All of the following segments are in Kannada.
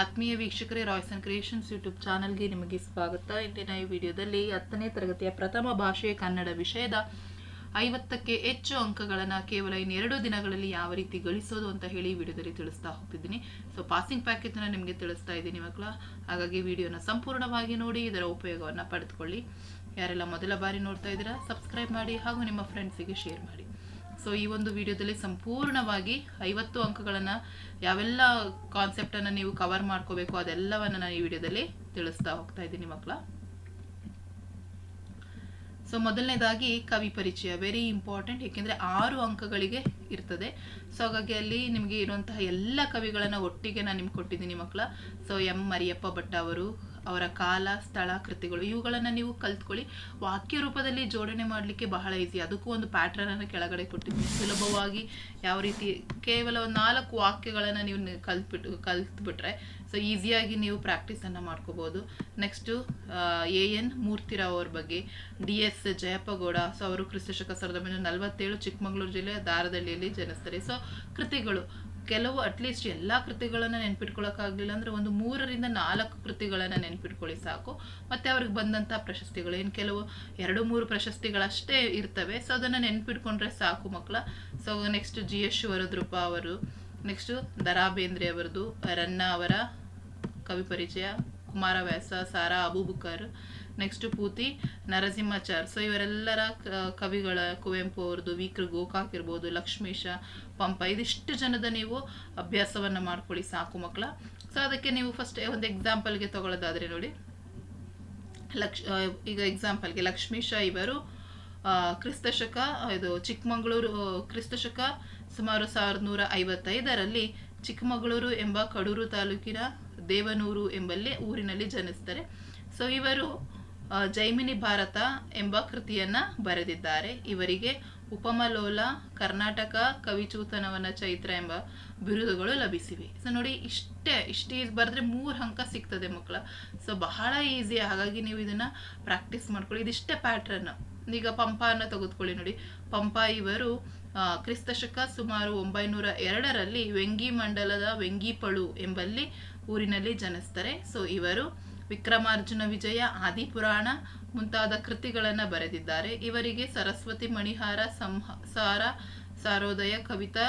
ಆತ್ಮೀಯ ವೀಕ್ಷಕರೇ ರಾಯ್ಸ್ ಅಂಡ್ ಕ್ರಿಯೇಷನ್ಸ್ ಯೂಟ್ಯೂಬ್ ಚಾನಲ್ಗೆ ನಿಮಗೆ ಸ್ವಾಗತ. ಇಂದಿನ ಈ ವಿಡಿಯೋದಲ್ಲಿ ಹತ್ತನೇ ತರಗತಿಯ ಪ್ರಥಮ ಭಾಷೆ ಕನ್ನಡ ವಿಷಯದ ಐವತ್ತಕ್ಕೆ ಹೆಚ್ಚು ಅಂಕಗಳನ್ನು ಕೇವಲ ಇನ್ನೆರಡು ದಿನಗಳಲ್ಲಿ ಯಾವ ರೀತಿ ಗಳಿಸೋದು ಅಂತ ಹೇಳಿ ವಿಡಿಯೋದಲ್ಲಿ ತಿಳಿಸ್ತಾ ಹೋಗ್ತಿದ್ದೀನಿ. ಸೊ ಪಾಸಿಂಗ್ ಪ್ಯಾಕೇಜನ್ನು ನಿಮಗೆ ತಿಳಿಸ್ತಾ ಇದ್ದೀನಿ ಮಕ್ಕಳ. ಹಾಗಾಗಿ ವಿಡಿಯೋನ ಸಂಪೂರ್ಣವಾಗಿ ನೋಡಿ, ಇದರ ಉಪಯೋಗವನ್ನು ಪಡೆದುಕೊಳ್ಳಿ. ಯಾರೆಲ್ಲ ಮೊದಲ ಬಾರಿ ನೋಡ್ತಾ ಇದ್ದೀರಾ ಸಬ್ಸ್ಕ್ರೈಬ್ ಮಾಡಿ ಹಾಗೂ ನಿಮ್ಮ ಫ್ರೆಂಡ್ಸಿಗೆ ಶೇರ್ ಮಾಡಿ. ಸೊ ಈ ಒಂದು ವಿಡಿಯೋದಲ್ಲಿ ಸಂಪೂರ್ಣವಾಗಿ ಐವತ್ತು ಅಂಕಗಳನ್ನು ಯಾವೆಲ್ಲ ಕಾನ್ಸೆಪ್ಟನ್ನು ನೀವು ಕವರ್ ಮಾಡ್ಕೋಬೇಕು ಅದೆಲ್ಲವನ್ನು ನಾನು ಈ ವಿಡಿಯೋದಲ್ಲಿ ತಿಳಿಸ್ತಾ ಹೋಗ್ತಾ ಇದ್ದೀನಿ ಮಕ್ಕಳ ಸೊ ಮೊದಲನೇದಾಗಿ ಕವಿ ಪರಿಚಯ ವೆರಿ ಇಂಪಾರ್ಟೆಂಟ್ ಏಕೆಂದರೆ ಆರು ಅಂಕಗಳಿಗೆ ಇರ್ತದೆ. ಸೊ ಹಾಗಾಗಿ ಅಲ್ಲಿ ನಿಮಗೆ ಇರುವಂತಹ ಎಲ್ಲ ಕವಿಗಳನ್ನು ಒಟ್ಟಿಗೆ ನಾನು ನಿಮ್ಗೆ ಕೊಟ್ಟಿದ್ದೀನಿ ಮಕ್ಕಳ ಸೊ ಎಂ. ಮರಿಯಪ್ಪ ಭಟ್ ಅವರು ಅವರ ಕಾಲ, ಸ್ಥಳ, ಕೃತಿಗಳು, ಇವುಗಳನ್ನು ನೀವು ಕಲ್ತ್ಕೊಳ್ಳಿ. ವಾಕ್ಯ ರೂಪದಲ್ಲಿ ಜೋಡಣೆ ಮಾಡಲಿಕ್ಕೆ ಬಹಳ ಈಸಿ ಅದಕ್ಕೂ ಒಂದು ಪ್ಯಾಟ್ರನನ್ನು ಕೆಳಗಡೆ ಕೊಟ್ಟಿದ್ದೀನಿ. ಸುಲಭವಾಗಿ ಯಾವ ರೀತಿ, ಕೇವಲ ಒಂದು ನಾಲ್ಕು ವಾಕ್ಯಗಳನ್ನು ನೀವು ಕಲ್ತ್ಬಿಟ್ಟು, ಕಲ್ತ್ಬಿಟ್ರೆ ಸೊ ಈಸಿಯಾಗಿ ನೀವು ಪ್ರಾಕ್ಟೀಸನ್ನು ಮಾಡ್ಕೋಬೋದು. ನೆಕ್ಸ್ಟು ಎ ಎನ್ ಮೂರ್ತಿರಾವ್ ಅವ್ರ ಬಗ್ಗೆ. ಡಿ ಎಸ್ ಜಯಪ್ಪಗೌಡ ಸೊ ಅವರು ಕ್ರಿಸ್ತಶಕ ಸಾವಿರದ ಒಂಬೈನೂರ ನಲವತ್ತೇಳು ಚಿಕ್ಕಮಗಳೂರು ಜಿಲ್ಲೆಯ ದಾರದಳ್ಳಿಯಲ್ಲಿ ಜನಿಸ್ತಾರೆ. ಸೊ ಕೃತಿಗಳು ಕೆಲವು ಅಟ್ಲೀಸ್ಟ್ ಎಲ್ಲ ಕೃತಿಗಳನ್ನು ನೆನ್ಪಿಟ್ಕೊಳ್ಳೋಕ್ಕಾಗಲಿಲ್ಲ ಅಂದರೆ ಒಂದು ಮೂರರಿಂದ ನಾಲ್ಕು ಕೃತಿಗಳನ್ನು ನೆನ್ಪಿಟ್ಕೊಳ್ಳಿ ಸಾಕು. ಮತ್ತು ಅವ್ರಿಗೆ ಬಂದಂಥ ಪ್ರಶಸ್ತಿಗಳು. ಏನು ಕೆಲವು ಎರಡು, ಮೂರು ಪ್ರಶಸ್ತಿಗಳಷ್ಟೇ ಇರ್ತವೆ. ಸೊ ಅದನ್ನು ನೆನ್ಪಿಟ್ಕೊಂಡ್ರೆ ಸಾಕು ಮಕ್ಕಳ so next G S Shivarudrappa ಅವರು ನೆಕ್ಸ್ಟು ದರಾ ಬೇಂದ್ರೆ ಅವರದು, ರನ್ನ ಅವರ, ಕವಿ ಪರಿಚಯ, ಕುಮಾರವ್ಯಾಸ, ಸಾರಾ, ಅಬೂಬುಕರ್ ನೆಕ್ಸ್ಟ್ ಪೂತಿ, ನರಸಿಂಹಾಚಾರ್. ಸೊ ಇವರೆಲ್ಲರ ಕವಿಗಳ, ಕುವೆಂಪು ಅವ್ರದ್ದು, ವೀಕ್ರ ಗೋಕಾಕ್ ಇರ್ಬೋದು, ಲಕ್ಷ್ಮೀಶ, ಪಂಪ, ಇದಿಷ್ಟು ಜನದ ನೀವು ಅಭ್ಯಾಸವನ್ನು ಮಾಡ್ಕೊಳ್ಳಿ ಸಾಕು ಮಕ್ಕಳ ಸೊ ಅದಕ್ಕೆ ನೀವು ಫಸ್ಟ್ ಒಂದು ಎಕ್ಸಾಂಪಲ್ಗೆ ತಗೊಳ್ಳೋದಾದ್ರೆ ನೋಡಿ. ಲಕ್ಷ ಈಗ ಎಕ್ಸಾಂಪಲ್ಗೆ ಲಕ್ಷ್ಮೀಶ ಇವರು ಕ್ರಿಸ್ತಶಕ, ಇದು ಚಿಕ್ಕಮಗಳೂರು ಕ್ರಿಸ್ತಶಕ ಸುಮಾರು ಸಾವಿರದ ನೂರ ಐವತ್ತೈದರಲ್ಲಿ ಚಿಕ್ಕಮಗಳೂರು ಎಂಬ ಕಡೂರು ತಾಲೂಕಿನ ದೇವನೂರು ಎಂಬಲ್ಲಿ ಊರಿನಲ್ಲಿ ಜನಿಸ್ತಾರೆ. ಸೊ ಇವರು ಜೈಮಿನಿ ಭಾರತ ಎಂಬ ಕೃತಿಯನ್ನ ಬರೆದಿದ್ದಾರೆ. ಇವರಿಗೆ ಉಪಮಲೋಲ, ಕರ್ನಾಟಕ ಕವಿಚೂತನವನ ಚೈತ್ರ ಎಂಬ ಬಿರುದುಗಳು ಲಭಿಸಿವೆ. ಸೊ ನೋಡಿ, ಇಷ್ಟೇ ಇಷ್ಟೇ ಬರೆದ್ರೆ ಮೂರು ಅಂಕ ಸಿಗ್ತದೆ ಮಕ್ಕಳ. ಸೊ ಬಹಳ ಈಸಿ ಹಾಗಾಗಿ ನೀವು ಇದನ್ನು ಪ್ರಾಕ್ಟೀಸ್ ಮಾಡ್ಕೊಳ್ಳಿ. ಇದಿಷ್ಟೇ ಪ್ಯಾಟ್ರನ್ ಈಗ ಪಂಪನ ತೆಗೆದುಕೊಳ್ಳಿ ನೋಡಿ. ಪಂಪ ಇವರು ಕ್ರಿಸ್ತಶಕ ಸುಮಾರು ಒಂಬೈನೂರ ಎರಡರಲ್ಲಿ ವೆಂಗಿ ಮಂಡಲದ ವೆಂಗಿಪಳು ಎಂಬಲ್ಲಿ ಊರಿನಲ್ಲಿ ಜನಿಸ್ತಾರೆ. ಸೊ ಇವರು ವಿಕ್ರಮಾರ್ಜುನ ವಿಜಯ, ಆದಿಪುರಾಣ ಮುಂತಾದ ಕೃತಿಗಳನ್ನು ಬರೆದಿದ್ದಾರೆ. ಇವರಿಗೆ ಸರಸ್ವತಿ ಮಣಿಹಾರ ಸಂಸಾರ ಸಾರೋದಯ, ಕವಿತಾ,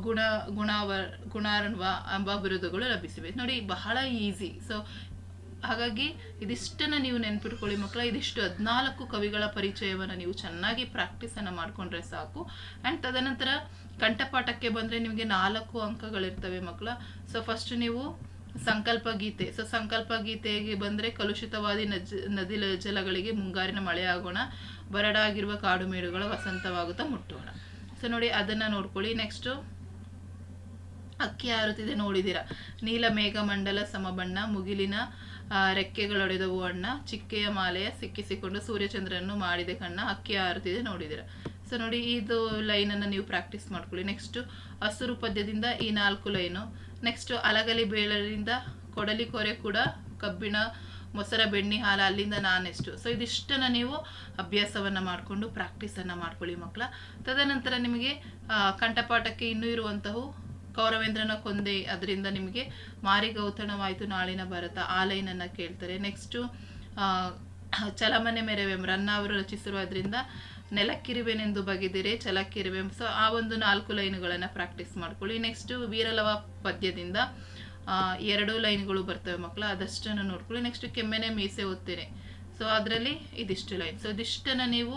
ಗುಣ, ಗುಣಾವ ಗುಣಾರ್ವ ಎಂಬ ಬಿರುದುಗಳು ಲಭಿಸಿವೆ. ನೋಡಿ, ಬಹಳ ಈಸಿ. ಸೊ ಹಾಗಾಗಿ ಇದಿಷ್ಟನ್ನ ನೀವು ನೆನ್ಪಿಟ್ಕೊಳ್ಳಿ ಮಕ್ಕಳ, ಇದಿಷ್ಟು ಹದಿನಾಲ್ಕು ಕವಿಗಳ ಪರಿಚಯವನ್ನು ನೀವು ಚೆನ್ನಾಗಿ ಪ್ರಾಕ್ಟೀಸನ್ನು ಮಾಡಿಕೊಂಡ್ರೆ ಸಾಕು. ಆ್ಯಂಡ್ ತದನಂತರ ಕಂಠಪಾಠಕ್ಕೆ ಬಂದರೆ ನಿಮಗೆ ನಾಲ್ಕು ಅಂಕಗಳಿರ್ತವೆ ಮಕ್ಕಳ. ಸೊ ಫಸ್ಟ್ ನೀವು ಸಂಕಲ್ಪ ಗೀತೆ ಸೊ ಸಂಕಲ್ಪ ಗೀತೆಗೆ ಬಂದರೆ ಕಲುಷಿತವಾದಿ ನಜ್, ನದಿ ಜಲಗಳಿಗೆ ಮುಂಗಾರಿನ ಮಳೆ ಆಗೋಣ, ಬರಡಾಗಿರುವ ಕಾಡು ಮೇಡುಗಳ ವಸಂತವಾಗುತ್ತಾ ಮುಟ್ಟೋಣ. ಸೊ, ನೋಡಿ, ಅದನ್ನು ನೋಡ್ಕೊಳ್ಳಿ. ನೆಕ್ಸ್ಟು, ಅಕ್ಕಿ ಹಾರುತ್ತಿದೆ ನೋಡಿದಿರ ನೀಲ ಮೇಘಮಂಡಲ ಸಮಬಣ್ಣ, ಮುಗಿಲಿನ ರೆಕ್ಕೆಗಳೊಡೆದವು ಅಣ್ಣ ಚಿಕ್ಕೆಯ ಮಾಲೆಯ ಸಿಕ್ಕಿಸಿಕೊಂಡು ಸೂರ್ಯಚಂದ್ರನ್ನು ಮಾಡಿದೆ ಕಣ್ಣ ಅಕ್ಕಿ ಹಾರುತ್ತಿದೆ ನೋಡಿದಿರ. ಸೊ ನೋಡಿ, ಇದು ಲೈನನ್ನು ನೀವು ಪ್ರಾಕ್ಟೀಸ್ ಮಾಡ್ಕೊಳ್ಳಿ. ನೆಕ್ಸ್ಟು ಹಸುರು ಪದ್ಯದಿಂದ ಈ ನಾಲ್ಕು ಲೈನು ನೆಕ್ಸ್ಟು ಅಲಗಲಿ ಬೇಳರಿಂದ ಕೊಡಲಿ ಕೊರೆ ಕೂಡ ಕಬ್ಬಿಣ, ಮೊಸರ, ಬೆಣ್ಣಿ ಹಾಲು ಅಲ್ಲಿಂದ ನಾನೆಷ್ಟು. ಸೊ ಇದಿಷ್ಟನ್ನ ನೀವು ಅಭ್ಯಾಸವನ್ನು ಮಾಡಿಕೊಂಡು ಪ್ರಾಕ್ಟೀಸನ್ನು ಮಾಡ್ಕೊಳ್ಳಿ ಮಕ್ಕಳ. ತದನಂತರ ನಿಮಗೆ ಕಂಠಪಾಠಕ್ಕೆ ಇನ್ನೂ ಇರುವಂತಹವು ಕೌರವೇಂದ್ರನ ಕೊಂದೆ ಅದರಿಂದ ನಿಮಗೆ ಮಾರಿಗೌತಣವಾಯಿತು ನಾಳಿನ ಭರತ, ಆ ಲೈನನ್ನು ಕೇಳ್ತಾರೆ. ನೆಕ್ಸ್ಟು ಚಲಮನೆ ಮೆರವೆಂ, ರನ್ನ ಅವರು ರಚಿಸಿರುವುದರಿಂದ ನೆಲಕ್ಕಿರುವೆನೆಂದು ಬಗೆದಿರೆ ಚಲಕ್ಕಿರುವೆಂ. ಸೊ ಆ ಒಂದು ನಾಲ್ಕು ಲೈನುಗಳನ್ನು ಪ್ರಾಕ್ಟೀಸ್ ಮಾಡ್ಕೊಳ್ಳಿ. ನೆಕ್ಸ್ಟು ವೀರಲವ ಪದ್ಯದಿಂದ ಎರಡು ಲೈನ್ಗಳು ಬರ್ತವೆ ಮಕ್ಕಳು, ಅದಷ್ಟನ್ನು ನೋಡ್ಕೊಳ್ಳಿ. ನೆಕ್ಸ್ಟ್ ಕೆಮ್ಮೆನೆ ಮೀಸೆ ಓದ್ತೇನೆ ಸೊ ಅದರಲ್ಲಿ ಇದಿಷ್ಟು ಲೈನ್. ಸೊ ಇದಿಷ್ಟನ್ನು ನೀವು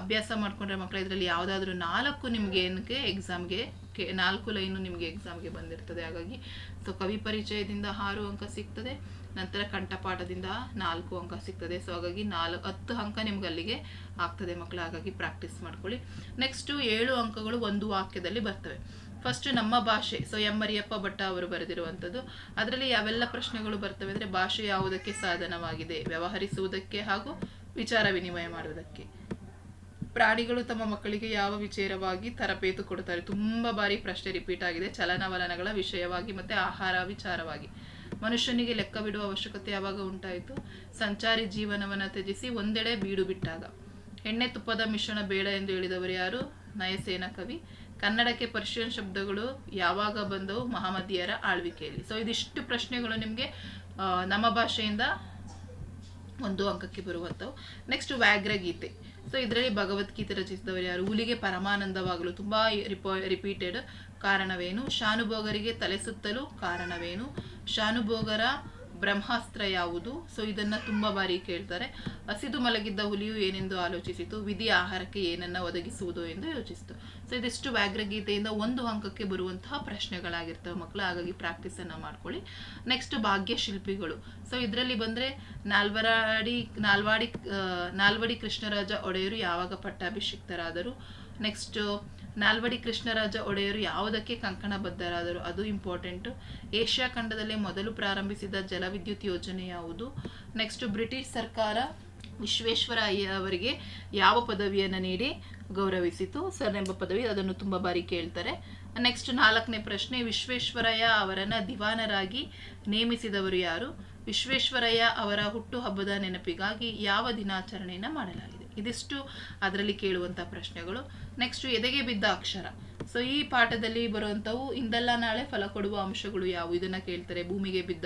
ಅಭ್ಯಾಸ ಮಾಡ್ಕೊಂಡ್ರೆ ಮಕ್ಕಳು ಇದರಲ್ಲಿ ಯಾವುದಾದ್ರೂ ನಾಲ್ಕು ನಿಮಗೆ ಏನಕ್ಕೆ ಎಕ್ಸಾಮ್ಗೆ ಕೆ, ನಾಲ್ಕು ಲೈನು ನಿಮಗೆ ಎಕ್ಸಾಮ್ಗೆ ಬಂದಿರ್ತದೆ. ಹಾಗಾಗಿ ಸೊ ಕವಿ ಪರಿಚಯದಿಂದ ಆರು ಅಂಕ ಸಿಗ್ತದೆ, ನಂತರ ಕಂಠಪಾಠದಿಂದ ನಾಲ್ಕು ಅಂಕ ಸಿಗ್ತದೆ. ಸೊ ಹಾಗಾಗಿ ನಾಲ್ಕು, ಹತ್ತು ಅಂಕ ನಿಮ್ಗೆ ಅಲ್ಲಿಗೆ ಆಗ್ತದೆ ಮಕ್ಕಳು ಹಾಗಾಗಿ ಪ್ರಾಕ್ಟೀಸ್ ಮಾಡ್ಕೊಳ್ಳಿ. ನೆಕ್ಸ್ಟು ಏಳು ಅಂಕಗಳು ಒಂದು ವಾಕ್ಯದಲ್ಲಿ ಬರ್ತವೆ. ಫಸ್ಟ್ ನಮ್ಮ ಭಾಷೆ, ಸೊ ಎಂ ಮರಿಯಪ್ಪ ಭಟ್ಟ ಅವರು ಬರೆದಿರುವಂಥದ್ದು. ಅದರಲ್ಲಿ ಯಾವೆಲ್ಲ ಪ್ರಶ್ನೆಗಳು ಬರ್ತವೆ ಅಂದರೆ ಭಾಷೆ ಯಾವುದಕ್ಕೆ ಸಾಧನವಾಗಿದೆ, ವ್ಯವಹರಿಸುವುದಕ್ಕೆ ಹಾಗೂ ವಿಚಾರ ವಿನಿಮಯ ಮಾಡುವುದಕ್ಕೆ. ಪ್ರಾಣಿಗಳು ತಮ್ಮ ಮಕ್ಕಳಿಗೆ ಯಾವ ವಿಚಾರವಾಗಿ ತರಬೇತು ಕೊಡ್ತಾರೆ? ತುಂಬಾ ಬಾರಿ ಪ್ರಶ್ನೆ ರಿಪೀಟ್ ಆಗಿದೆ. ಚಲನವಲನಗಳ ವಿಷಯವಾಗಿ ಮತ್ತೆ ಆಹಾರ ವಿಚಾರವಾಗಿ. ಮನುಷ್ಯನಿಗೆ ಲೆಕ್ಕ ಬಿಡುವ ಅವಶ್ಯಕತೆ ಯಾವಾಗ ಉಂಟಾಯಿತು? ಸಂಚಾರಿ ಜೀವನವನ್ನು ತ್ಯಜಿಸಿ ಒಂದೆಡೆ ಬೀಡು ಬಿಟ್ಟಾಗ. ಎಣ್ಣೆ ತುಪ್ಪದ ಮಿಶ್ರಣ ಬೇಡ ಎಂದು ಹೇಳಿದವರು ಯಾರು? ನಯಸೇನ ಕವಿ. ಕನ್ನಡಕ್ಕೆ ಪರ್ಷಿಯನ್ ಶಬ್ದಗಳು ಯಾವಾಗ ಬಂದವು? ಮಹಮ್ಮದಿಯರ ಆಳ್ವಿಕೆಯಲ್ಲಿ. ಸೊ ಇದಿಷ್ಟು ಪ್ರಶ್ನೆಗಳು ನಿಮಗೆ ನಮ್ಮ ಭಾಷೆಯಿಂದ ಒಂದು ಅಂಕಕ್ಕೆ ಬರುವಂಥವು. ನೆಕ್ಸ್ಟ್ ವ್ಯಾಘ್ರ ಗೀತೆ ಸೊ ಇದರಲ್ಲಿ ಭಗವದ್ಗೀತೆ ರಚಿಸಿದವರು ಯಾರು? ಹುಲಿಗೆ ಪರಮಾನಂದವಾಗಲು ತುಂಬ ರಿಪೋ ರಿಪೀಟೆಡ್ ಕಾರಣವೇನು? ಶಾನುಭೋಗರಿಗೆ ತಲೆ ಸುತ್ತಲು ಕಾರಣವೇನು? ಶಾನುಭೋಗರ ಬ್ರಹ್ಮಾಸ್ತ್ರ ಯಾವುದು? ಸೊ ಇದನ್ನ ತುಂಬಾ ಬಾರಿ ಕೇಳ್ತಾರೆ. ಹಸಿದು ಮಲಗಿದ್ದ ಹುಲಿಯು ಏನೆಂದು ಆಲೋಚಿಸಿತು? ವಿಧಿ ಆಹಾರಕ್ಕೆ ಏನನ್ನ ಒದಗಿಸುವುದು ಎಂದು ಯೋಚಿಸಿತು. ಸೊ ಇದಿಷ್ಟು ವ್ಯಾಘ್ರಗೀತೆಯಿಂದ ಒಂದು ಅಂಕಕ್ಕೆ ಬರುವಂತಹ ಪ್ರಶ್ನೆಗಳಾಗಿರ್ತವೆ ಮಕ್ಕಳು. ಹಾಗಾಗಿ ಪ್ರಾಕ್ಟೀಸ್ ಅನ್ನ ಮಾಡ್ಕೊಳ್ಳಿ. ನೆಕ್ಸ್ಟ್ ಭಾಗ್ಯ ಶಿಲ್ಪಿಗಳು. ಸೊ ಇದರಲ್ಲಿ ಬಂದ್ರೆ ನಾಲ್ವರಾಡಿ, ನಾಲ್ವಾಡಿ ನಾಲ್ವಡಿ ಕೃಷ್ಣರಾಜ ಒಡೆಯರು ಯಾವಾಗ ಪಟ್ಟಾಭಿಷಿಕ್ತರಾದರು? ನೆಕ್ಸ್ಟ್ ನಾಲ್ವಡಿ ಕೃಷ್ಣರಾಜ ಒಡೆಯರು ಯಾವುದಕ್ಕೆ ಕಂಕಣಬದ್ಧರಾದರು? ಅದು ಇಂಪಾರ್ಟೆಂಟು ಏಷ್ಯಾ ಖಂಡದಲ್ಲೇ ಮೊದಲು ಪ್ರಾರಂಭಿಸಿದ ಜಲವಿದ್ಯುತ್ ಯೋಜನೆ ಯಾವುದು? ನೆಕ್ಸ್ಟ್ ಬ್ರಿಟಿಷ್ ಸರ್ಕಾರ ವಿಶ್ವೇಶ್ವರಯ್ಯ ಅವರಿಗೆ ಯಾವ ಪದವಿಯನ್ನು ನೀಡಿ ಗೌರವಿಸಿತು? ಸರ್ ಎಂಬ ಪದವಿ, ಅದನ್ನು ತುಂಬ ಬಾರಿ ಕೇಳ್ತಾರೆ. ನೆಕ್ಸ್ಟ್ ನಾಲ್ಕನೇ ಪ್ರಶ್ನೆ, ವಿಶ್ವೇಶ್ವರಯ್ಯ ಅವರನ್ನು ದಿವಾನರಾಗಿ ನೇಮಿಸಿದವರು ಯಾರು? ವಿಶ್ವೇಶ್ವರಯ್ಯ ಅವರ ಹುಟ್ಟುಹಬ್ಬದ ನೆನಪಿಗಾಗಿ ಯಾವ ದಿನಾಚರಣೆಯನ್ನು ಮಾಡಲಾಗಿದೆ? ಇದಿಷ್ಟು ಅದರಲ್ಲಿ ಕೇಳುವಂಥ ಪ್ರಶ್ನೆಗಳು. ನೆಕ್ಸ್ಟ್ ಎದೆಗೆ ಬಿದ್ದ ಅಕ್ಷರ? ಸೊ ಈ ಪಾಠದಲ್ಲಿ ಬರುವಂಥವು ಇಂದಲ್ಲ ನಾಳೆ ಫಲ ಕೊಡುವ ಅಂಶಗಳು ಯಾವುವು? ಇದನ್ನ ಕೇಳ್ತಾರೆ. ಭೂಮಿಗೆ ಬಿದ್ದ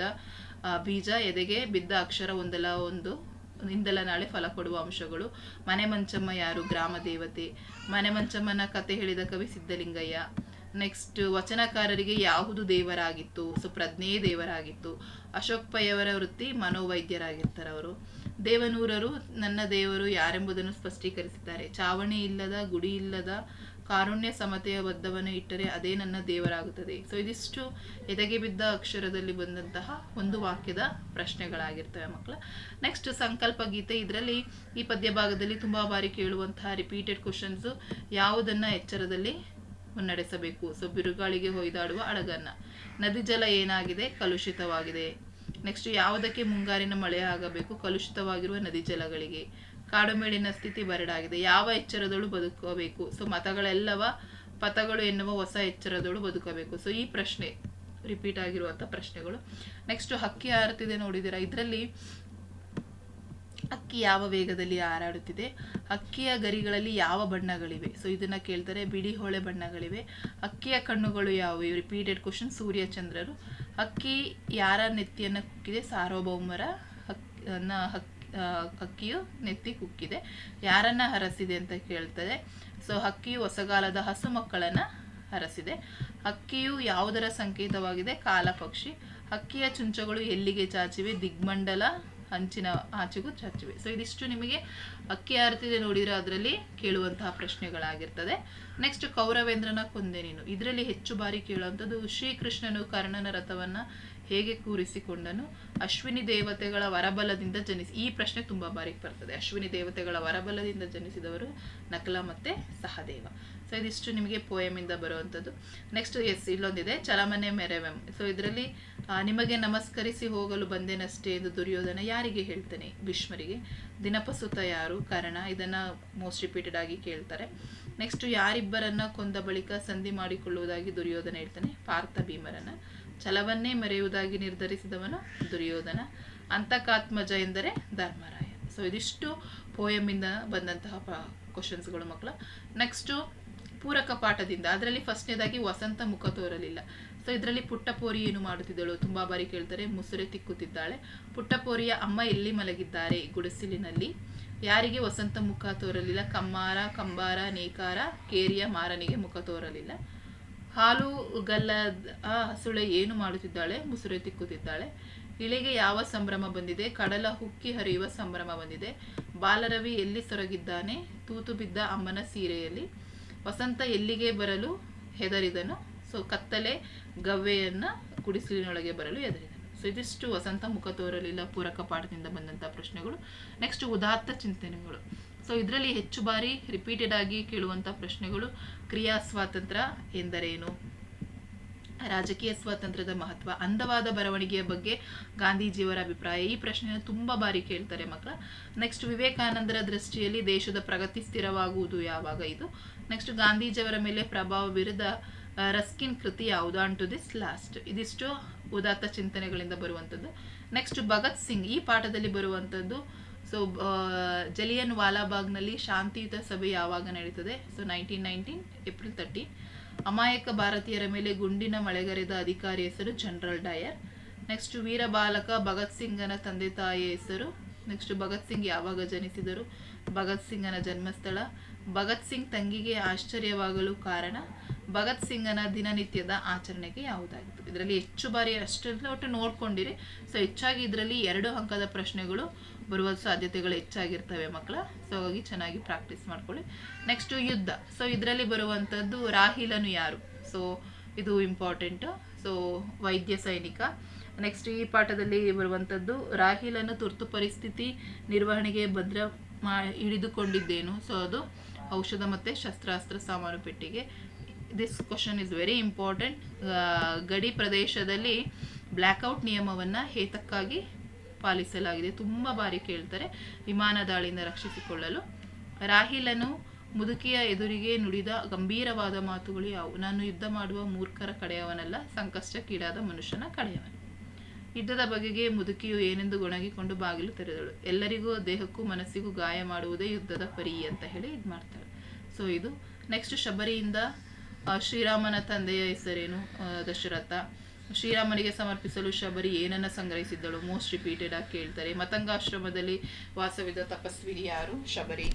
ಬೀಜ, ಎದೆಗೆ ಬಿದ್ದ ಅಕ್ಷರ ಒಂದಲ್ಲ ಒಂದು, ಇಂದಲ್ಲ ನಾಳೆ ಫಲ ಕೊಡುವ ಅಂಶಗಳು. ಮನೆ ಮಂಚಮ್ಮ ಯಾರು? ಗ್ರಾಮ ದೇವತೆ. ಮನೆ ಮಂಚಮ್ಮನ ಕತೆ ಹೇಳಿದ ಕವಿ ಸಿದ್ಧಲಿಂಗಯ್ಯ. ನೆಕ್ಸ್ಟ್ ವಚನಕಾರರಿಗೆ ಯಾವುದು ದೇವರಾಗಿತ್ತು? ಸೊ ಪ್ರಜ್ಞೆಯೇ ದೇವರಾಗಿತ್ತು. ಅಶೋಕ್ ಪೈ ಅವರ ವೃತ್ತಿ ಮನೋವೈದ್ಯರಾಗಿರ್ತಾರೆ ಅವರು ದೇವನೂರರು ನನ್ನ ದೇವರು ಯಾರೆಂಬುದನ್ನು ಸ್ಪಷ್ಟೀಕರಿಸಿದ್ದಾರೆ. ಚಾವಣಿ ಇಲ್ಲದ, ಗುಡಿ ಇಲ್ಲದ, ಕಾರುಣ್ಯ ಸಮತೆಯ ಬದ್ಧವನ್ನು ಇಟ್ಟರೆ ಅದೇ ನನ್ನ ದೇವರಾಗುತ್ತದೆ. ಸೊ ಇದಿಷ್ಟು ಎದೆಗೆ ಬಿದ್ದ ಅಕ್ಷರದಲ್ಲಿ ಬಂದಂತಹ ಒಂದು ವಾಕ್ಯದ ಪ್ರಶ್ನೆಗಳಾಗಿರ್ತವೆ ಮಕ್ಕಳ. ನೆಕ್ಸ್ಟ್ ಸಂಕಲ್ಪ ಗೀತೆ. ಇದರಲ್ಲಿ ಈ ಪದ್ಯ ಭಾಗದಲ್ಲಿ ತುಂಬಾ ಬಾರಿ ಕೇಳುವಂತಹ ರಿಪೀಟೆಡ್ ಕ್ವಶನ್ಸ್ ಯಾವುದನ್ನ ಎಚ್ಚರದಲ್ಲಿ ಮುನ್ನಡೆಸಬೇಕು? ಸೊ ಬಿರುಗಾಳಿಗೆ ಹೊಯ್ದಾಡುವ ಅಡಗನ್ನ ನದಿ ಜಲ ಏನಾಗಿದೆ? ಕಲುಷಿತವಾಗಿದೆ. ನೆಕ್ಸ್ಟ್ ಯಾವುದಕ್ಕೆ ಮುಂಗಾರಿನ ಮಳೆ ಆಗಬೇಕು? ಕಲುಷಿತವಾಗಿರುವ ನದಿ ಜಲಗಳಿಗೆ ಕಾಡುಮೇಡಿನ ಸ್ಥಿತಿ ಬರಡಾಗಿದೆ. ಯಾವ ಎಚ್ಚರದಳು ಬದುಕಬೇಕು? ಸೊ ಮತಗಳೆಲ್ಲವ ಪಥಗಳು ಎನ್ನುವ ಹೊಸ ಎಚ್ಚರದಳು ಬದುಕಬೇಕು. ಸೊ ಈ ಪ್ರಶ್ನೆ ರಿಪೀಟ್ ಆಗಿರುವಂಥ ಪ್ರಶ್ನೆಗಳು. ನೆಕ್ಸ್ಟ್ ಹಕ್ಕಿ ಹಾರುತ್ತಿದೆ ನೋಡಿದ್ದೀರಾ? ಇದರಲ್ಲಿ ಹಕ್ಕಿ ಯಾವ ವೇಗದಲ್ಲಿ ಹಾರಾಡುತ್ತಿದೆ? ಹಕ್ಕಿಯ ಗರಿಗಳಲ್ಲಿ ಯಾವ ಬಣ್ಣಗಳಿವೆ? ಸೊ ಇದನ್ನು ಕೇಳ್ತಾರೆ, ಬಿಳಿ ಹೊಳೆ ಬಣ್ಣಗಳಿವೆ. ಅಕ್ಕಿಯ ಕಣ್ಣುಗಳು ಯಾವುವು? ರಿಪೀಟೆಡ್ ಕ್ವಶನ್ ಸೂರ್ಯಚಂದ್ರರು. ಅಕ್ಕಿ ಯಾರ ನೆತ್ತಿಯನ್ನು ಕುಕ್ಕಿದೆ? ಸಾರ್ವಭೌಮರ ಹಕ್ಕನ್ನು ಹಕ್ಕಿ ಹಕ್ ಹಕ್ಕಿಯು ನೆತ್ತಿ ಕುಕ್ಕಿದೆ. ಯಾರನ್ನ ಹರಸಿದೆ ಅಂತ ಕೇಳ್ತದೆ ಸೊ ಹಕ್ಕಿಯು ಹೊಸಗಾಲದ ಹಸು ಮಕ್ಕಳನ್ನ ಹರಸಿದೆ. ಅಕ್ಕಿಯು ಯಾವುದರ ಸಂಕೇತವಾಗಿದೆ? ಕಾಲಪಕ್ಷಿ. ಅಕ್ಕಿಯ ಚುಂಚಗಳು ಎಲ್ಲಿಗೆ ಚಾಚಿವೆ? ದಿಗ್ಮಂಡಲ ಅಂಚಿನ ಆಚೆಗೂ ಚಾಚಿವೆ ಸೊ ಇದಿಷ್ಟು ನಿಮಗೆ ಅಕ್ಕಿ ಆರ್ತಿದೆ ನೋಡಿದ್ರೆ ಅದರಲ್ಲಿ ಕೇಳುವಂತಹ ಪ್ರಶ್ನೆಗಳಾಗಿರ್ತದೆ. ನೆಕ್ಸ್ಟ್ ಕೌರವೇಂದ್ರನ ಕೊಂದೆ ನೀನು. ಇದರಲ್ಲಿ ಹೆಚ್ಚು ಬಾರಿ ಕೇಳುವಂಥದ್ದು ಶ್ರೀಕೃಷ್ಣನು ಕರ್ಣನ ರಥವನ್ನ ಹೇಗೆ ಕೂರಿಸಿಕೊಂಡನು? ಅಶ್ವಿನಿ ದೇವತೆಗಳ ವರಬಲದಿಂದ ಜನಿಸಿ, ಈ ಪ್ರಶ್ನೆ ತುಂಬಾ ಬಾರಿ ಬರ್ತದೆ. ಅಶ್ವಿನಿ ದೇವತೆಗಳ ವರಬಲದಿಂದ ಜನಿಸಿದವರು ನಕಲ ಮತ್ತೆ ಸಹದೇವ. ಸೊ ಇದಿಷ್ಟು ನಿಮಗೆ ಪೋಯಮಿಂದ ಬರುವಂಥದ್ದು. ನೆಕ್ಸ್ಟ್ ಎಸ್ ಇಲ್ಲೊಂದಿದೆ, ಚಲಮನೆ ಮೆರೆವೆಂ. ಸೊ ಇದರಲ್ಲಿ ನಿಮಗೆ ನಮಸ್ಕರಿಸಿ ಹೋಗಲು ಬಂದೇನಷ್ಟೇ ಎಂದು ದುರ್ಯೋಧನ ಯಾರಿಗೆ ಹೇಳ್ತಾನೆ? ಭೀಷ್ಮರಿಗೆ. ದಿನಪಸುತ ಯಾರು? ಕಾರಣ, ಇದನ್ನು ಮೋಸ್ಟ್ ರಿಪೀಟೆಡ್ ಆಗಿ ಕೇಳ್ತಾರೆ. ನೆಕ್ಸ್ಟ್ ಯಾರಿಬ್ಬರನ್ನ ಕೊಂದ ಬಳಿಕ ಸಂಧಿ ಮಾಡಿಕೊಳ್ಳುವುದಾಗಿ ದುರ್ಯೋಧನ ಹೇಳ್ತಾನೆ? ಪಾರ್ಥ ಭೀಮರನ್ನ. ಛಲವನ್ನೇ ಮರೆಯುವುದಾಗಿ ನಿರ್ಧರಿಸಿದವನು ದುರ್ಯೋಧನ. ಅಂತಕಾತ್ಮಜ ಎಂದರೆ ಧರ್ಮರಾಯ. ಸೊ ಇದಿಷ್ಟು ಪೋಯಮಿಂದ ಬಂದಂತಹ ಕ್ವಶನ್ಸ್ಗಳು ಮಕ್ಕಳ. ನೆಕ್ಸ್ಟು ಪೂರಕ ಪಾಠದಿಂದ, ಅದರಲ್ಲಿ ಫಸ್ಟ್ನೇದಾಗಿ ವಸಂತ ಮುಖ ತೋರಲಿಲ್ಲ. ಸೊ ಇದರಲ್ಲಿ ಪುಟ್ಟಪೋರಿ ಏನು ಮಾಡುತ್ತಿದ್ದಳು? ತುಂಬಾ ಬಾರಿ ಕೇಳ್ತಾರೆ, ಮುಸುರೆ ತಿಕ್ಕುತ್ತಿದ್ದಾಳೆ. ಪುಟ್ಟಪೋರಿಯ ಅಮ್ಮ ಎಲ್ಲಿ ಮಲಗಿದ್ದಾರೆ? ಗುಡಿಸಿಲಿನಲ್ಲಿ. ಯಾರಿಗೆ ವಸಂತ ಮುಖ ತೋರಲಿಲ್ಲ? ಕಮ್ಮಾರ, ಕಂಬಾರ, ನೇಕಾರ, ಕೇರಿಯ ಮಾರನಿಗೆ ಮುಖ ತೋರಲಿಲ್ಲ. ಹಾಲು ಗಲ್ಲದ ಹಸುಳೆ ಏನು ಮಾಡುತ್ತಿದ್ದಾಳೆ? ಮುಸುರೆ ತಿಕ್ಕುತ್ತಿದ್ದಾಳೆ. ಇಳೆಗೆ ಯಾವ ಸಂಭ್ರಮ ಬಂದಿದೆ? ಕಡಲ ಹುಕ್ಕಿ ಹರಿಯುವ ಸಂಭ್ರಮ ಬಂದಿದೆ. ಬಾಲರವಿ ಎಲ್ಲಿ ಸೊರಗಿದ್ದಾನೆ? ತೂತು ಬಿದ್ದ ಅಮ್ಮನ ಸೀರೆಯಲ್ಲಿ. ವಸಂತ ಎಲ್ಲಿಗೆ ಬರಲು ಹೆದರಿದನು ಸೊ ಕತ್ತಲೆ ಗವ್ವೆಯನ್ನು ಗುಡಿಸಲಿನೊಳಗೆ ಬರಲು ಹೆದರಿದನು. ಸೊ ಇದಿಷ್ಟು ವಸಂತ ಮುಖ ತೋರಲಿಲ್ಲ ಪೂರಕ ಪಾಠದಿಂದ ಬಂದಂಥ ಪ್ರಶ್ನೆಗಳು. ನೆಕ್ಸ್ಟ್ ಉದಾತ್ತ ಚಿಂತನೆಗಳು. ಸೊ ಇದರಲ್ಲಿ ಹೆಚ್ಚು ಬಾರಿ ರಿಪೀಟೆಡ್ ಆಗಿ ಕೇಳುವಂಥ ಪ್ರಶ್ನೆಗಳು ಕ್ರಿಯಾ ಸ್ವಾತಂತ್ರ್ಯ ಎಂದರೇನು? ರಾಜಕೀಯ ಸ್ವಾತಂತ್ರ್ಯದ ಮಹತ್ವ, ಅಂದವಾದ ಬರವಣಿಗೆಯ ಬಗ್ಗೆ ಗಾಂಧೀಜಿಯವರ ಅಭಿಪ್ರಾಯ, ಈ ಪ್ರಶ್ನೆಯನ್ನು ತುಂಬಾ ಬಾರಿ ಕೇಳ್ತಾರೆ ಮಕ್ಕಳ. ನೆಕ್ಸ್ಟ್ ವಿವೇಕಾನಂದರ ದೃಷ್ಟಿಯಲ್ಲಿ ದೇಶದ ಪ್ರಗತಿ ಸ್ಥಿರವಾಗುವುದು ಯಾವಾಗ ಇದು? ನೆಕ್ಸ್ಟ್ ಗಾಂಧೀಜಿಯವರ ಮೇಲೆ ಪ್ರಭಾವ ಬೀರಿದ ರಸ್ಕಿನ್ ಕೃತಿ ಯಾವುದು ಅನ್ ಟು ದಿಸ್ ಲಾಸ್ಟ್ ಇದಿಷ್ಟು ಉದಾತ್ತ ಚಿಂತನೆಗಳಿಂದ ಬರುವಂಥದ್ದು. ನೆಕ್ಸ್ಟ್ ಭಗತ್ ಸಿಂಗ್ ಈ ಪಾಠದಲ್ಲಿ ಬರುವಂಥದ್ದು ಸೊ ಜಲಿಯನ್ ವಾಲಾಬಾಗ್ನಲ್ಲಿ ಶಾಂತಿಯುತ ಸಭೆ ಯಾವಾಗ ನಡೀತದೆ? So nineteen nineteen April thirteen ಅಮಾಯಕ ಭಾರತೀಯರ ಮೇಲೆ ಗುಂಡಿನ ಮಳೆಗರೆದ ಅಧಿಕಾರಿ ಹೆಸರು ಜನರಲ್ ಡಯರ್ ನೆಕ್ಸ್ಟ್ ವೀರ ಬಾಲಕ ಭಗತ್ ಸಿಂಗನ ತಂದೆ ತಾಯಿಯ ಹೆಸರು. ನೆಕ್ಸ್ಟ್ ಭಗತ್ ಸಿಂಗ್ ಯಾವಾಗ ಜನಿಸಿದರು? ಭಗತ್ ಸಿಂಗನ ಜನ್ಮಸ್ಥಳ. ಭಗತ್ ಸಿಂಗ್ ತಂಗಿಗೆ ಆಶ್ಚರ್ಯವಾಗಲು ಕಾರಣ ಭಗತ್ ಸಿಂಗನ ದಿನನಿತ್ಯದ ಆಚರಣೆಗೆ ಯಾವುದಾಗಿತ್ತು. ಇದರಲ್ಲಿ ಹೆಚ್ಚು ಬಾರಿ ಅಷ್ಟೆಲ್ಲ ಒಟ್ಟು ನೋಡ್ಕೊಂಡಿರಿ. ಸೊ, ಹೆಚ್ಚಾಗಿ ಇದರಲ್ಲಿ ಎರಡು ಅಂಕದ ಪ್ರಶ್ನೆಗಳು ಬರುವ ಸಾಧ್ಯತೆಗಳು ಹೆಚ್ಚಾಗಿರ್ತವೆ ಮಕ್ಕಳ. ಸೊ, ಹಾಗಾಗಿ ಚೆನ್ನಾಗಿ ಪ್ರಾಕ್ಟೀಸ್ ಮಾಡ್ಕೊಳ್ಳಿ. ನೆಕ್ಸ್ಟ್ ಯುದ್ಧ. ಸೊ ಇದರಲ್ಲಿ ಬರುವಂಥದ್ದು ರಾಹಿಲನು ಯಾರು? ಸೊ ಇದು ಇಂಪಾರ್ಟೆಂಟು ಸೊ ವೈದ್ಯ ಸೈನಿಕ. ನೆಕ್ಸ್ಟ್ ಈ ಪಾಠದಲ್ಲಿ ಬರುವಂಥದ್ದು ರಾಹಿಲನ್ನು ತುರ್ತು ಪರಿಸ್ಥಿತಿ ನಿರ್ವಹಣೆಗೆ ಭದ್ರ ಮಾ ಹಿಡಿದುಕೊಂಡಿದ್ದೇನು? ಸೊ ಅದು ಔಷಧ ಮತ್ತು ಶಸ್ತ್ರಾಸ್ತ್ರ ಸಾಮಾನು ಪೆಟ್ಟಿಗೆ. This question is very important ಗಡಿ ಪ್ರದೇಶದಲ್ಲಿ ಬ್ಲ್ಯಾಕ್ಔಟ್ ನಿಯಮವನ್ನು ಹೇತಕ್ಕಾಗಿ ಪಾಲಿಸಲಾಗಿದೆ. ತುಂಬ ಬಾರಿ ಕೇಳ್ತಾರೆ ವಿಮಾನ ದಾಳಿಯಿಂದ ರಕ್ಷಿಸಿಕೊಳ್ಳಲು. ರಾಹಿಲನು ಮುದುಕಿಯ ಎದುರಿಗೆ ನುಡಿದ ಗಂಭೀರವಾದ ಮಾತುಗಳು ಯಾವುವು? ನಾನು ಯುದ್ಧ ಮಾಡುವ ಮೂರ್ಖರ ಕಡೆಯವನಲ್ಲ, ಸಂಕಷ್ಟಕ್ಕೀಡಾದ ಮನುಷ್ಯನ ಕಡೆಯವನು. ಯುದ್ಧದ ಬಗೆಗೆ ಮುದುಕಿಯು ಏನೆಂದು ಗೊಣಗಿಕೊಂಡು ಬಾಗಿಲು ತೆರೆದಳು. ಎಲ್ಲರಿಗೂ, ದೇಹಕ್ಕೂ, ಮನಸ್ಸಿಗೂ ಗಾಯ ಮಾಡುವುದೇ ಯುದ್ಧದ ಪರಿ ಅಂತ ಹೇಳಿ ಇದು ಮಾಡ್ತಾಳೆ. ಸೊ ಇದು ನೆಕ್ಸ್ಟ್ ಶಬರಿಯಿಂದ ಶ್ರೀರಾಮನ ತಂದೆಯ ಹೆಸರೇನು? ದಶರಥ. ಶ್ರೀರಾಮನಿಗೆ ಸಮರ್ಪಿಸಲು ಶಬರಿ ಏನನ್ನ ಸಂಗ್ರಹಿಸಿದ್ದಳು? ಮೋಸ್ಟ್ ರಿಪೀಟೆಡ್ ಆಗಿ ಕೇಳ್ತಾರೆ. ಮತಂಗಾಶ್ರಮದಲ್ಲಿ ವಾಸವಿದ್ದ ತಪಸ್ವಿನಿ ಯಾರು? ಶಬರಿ.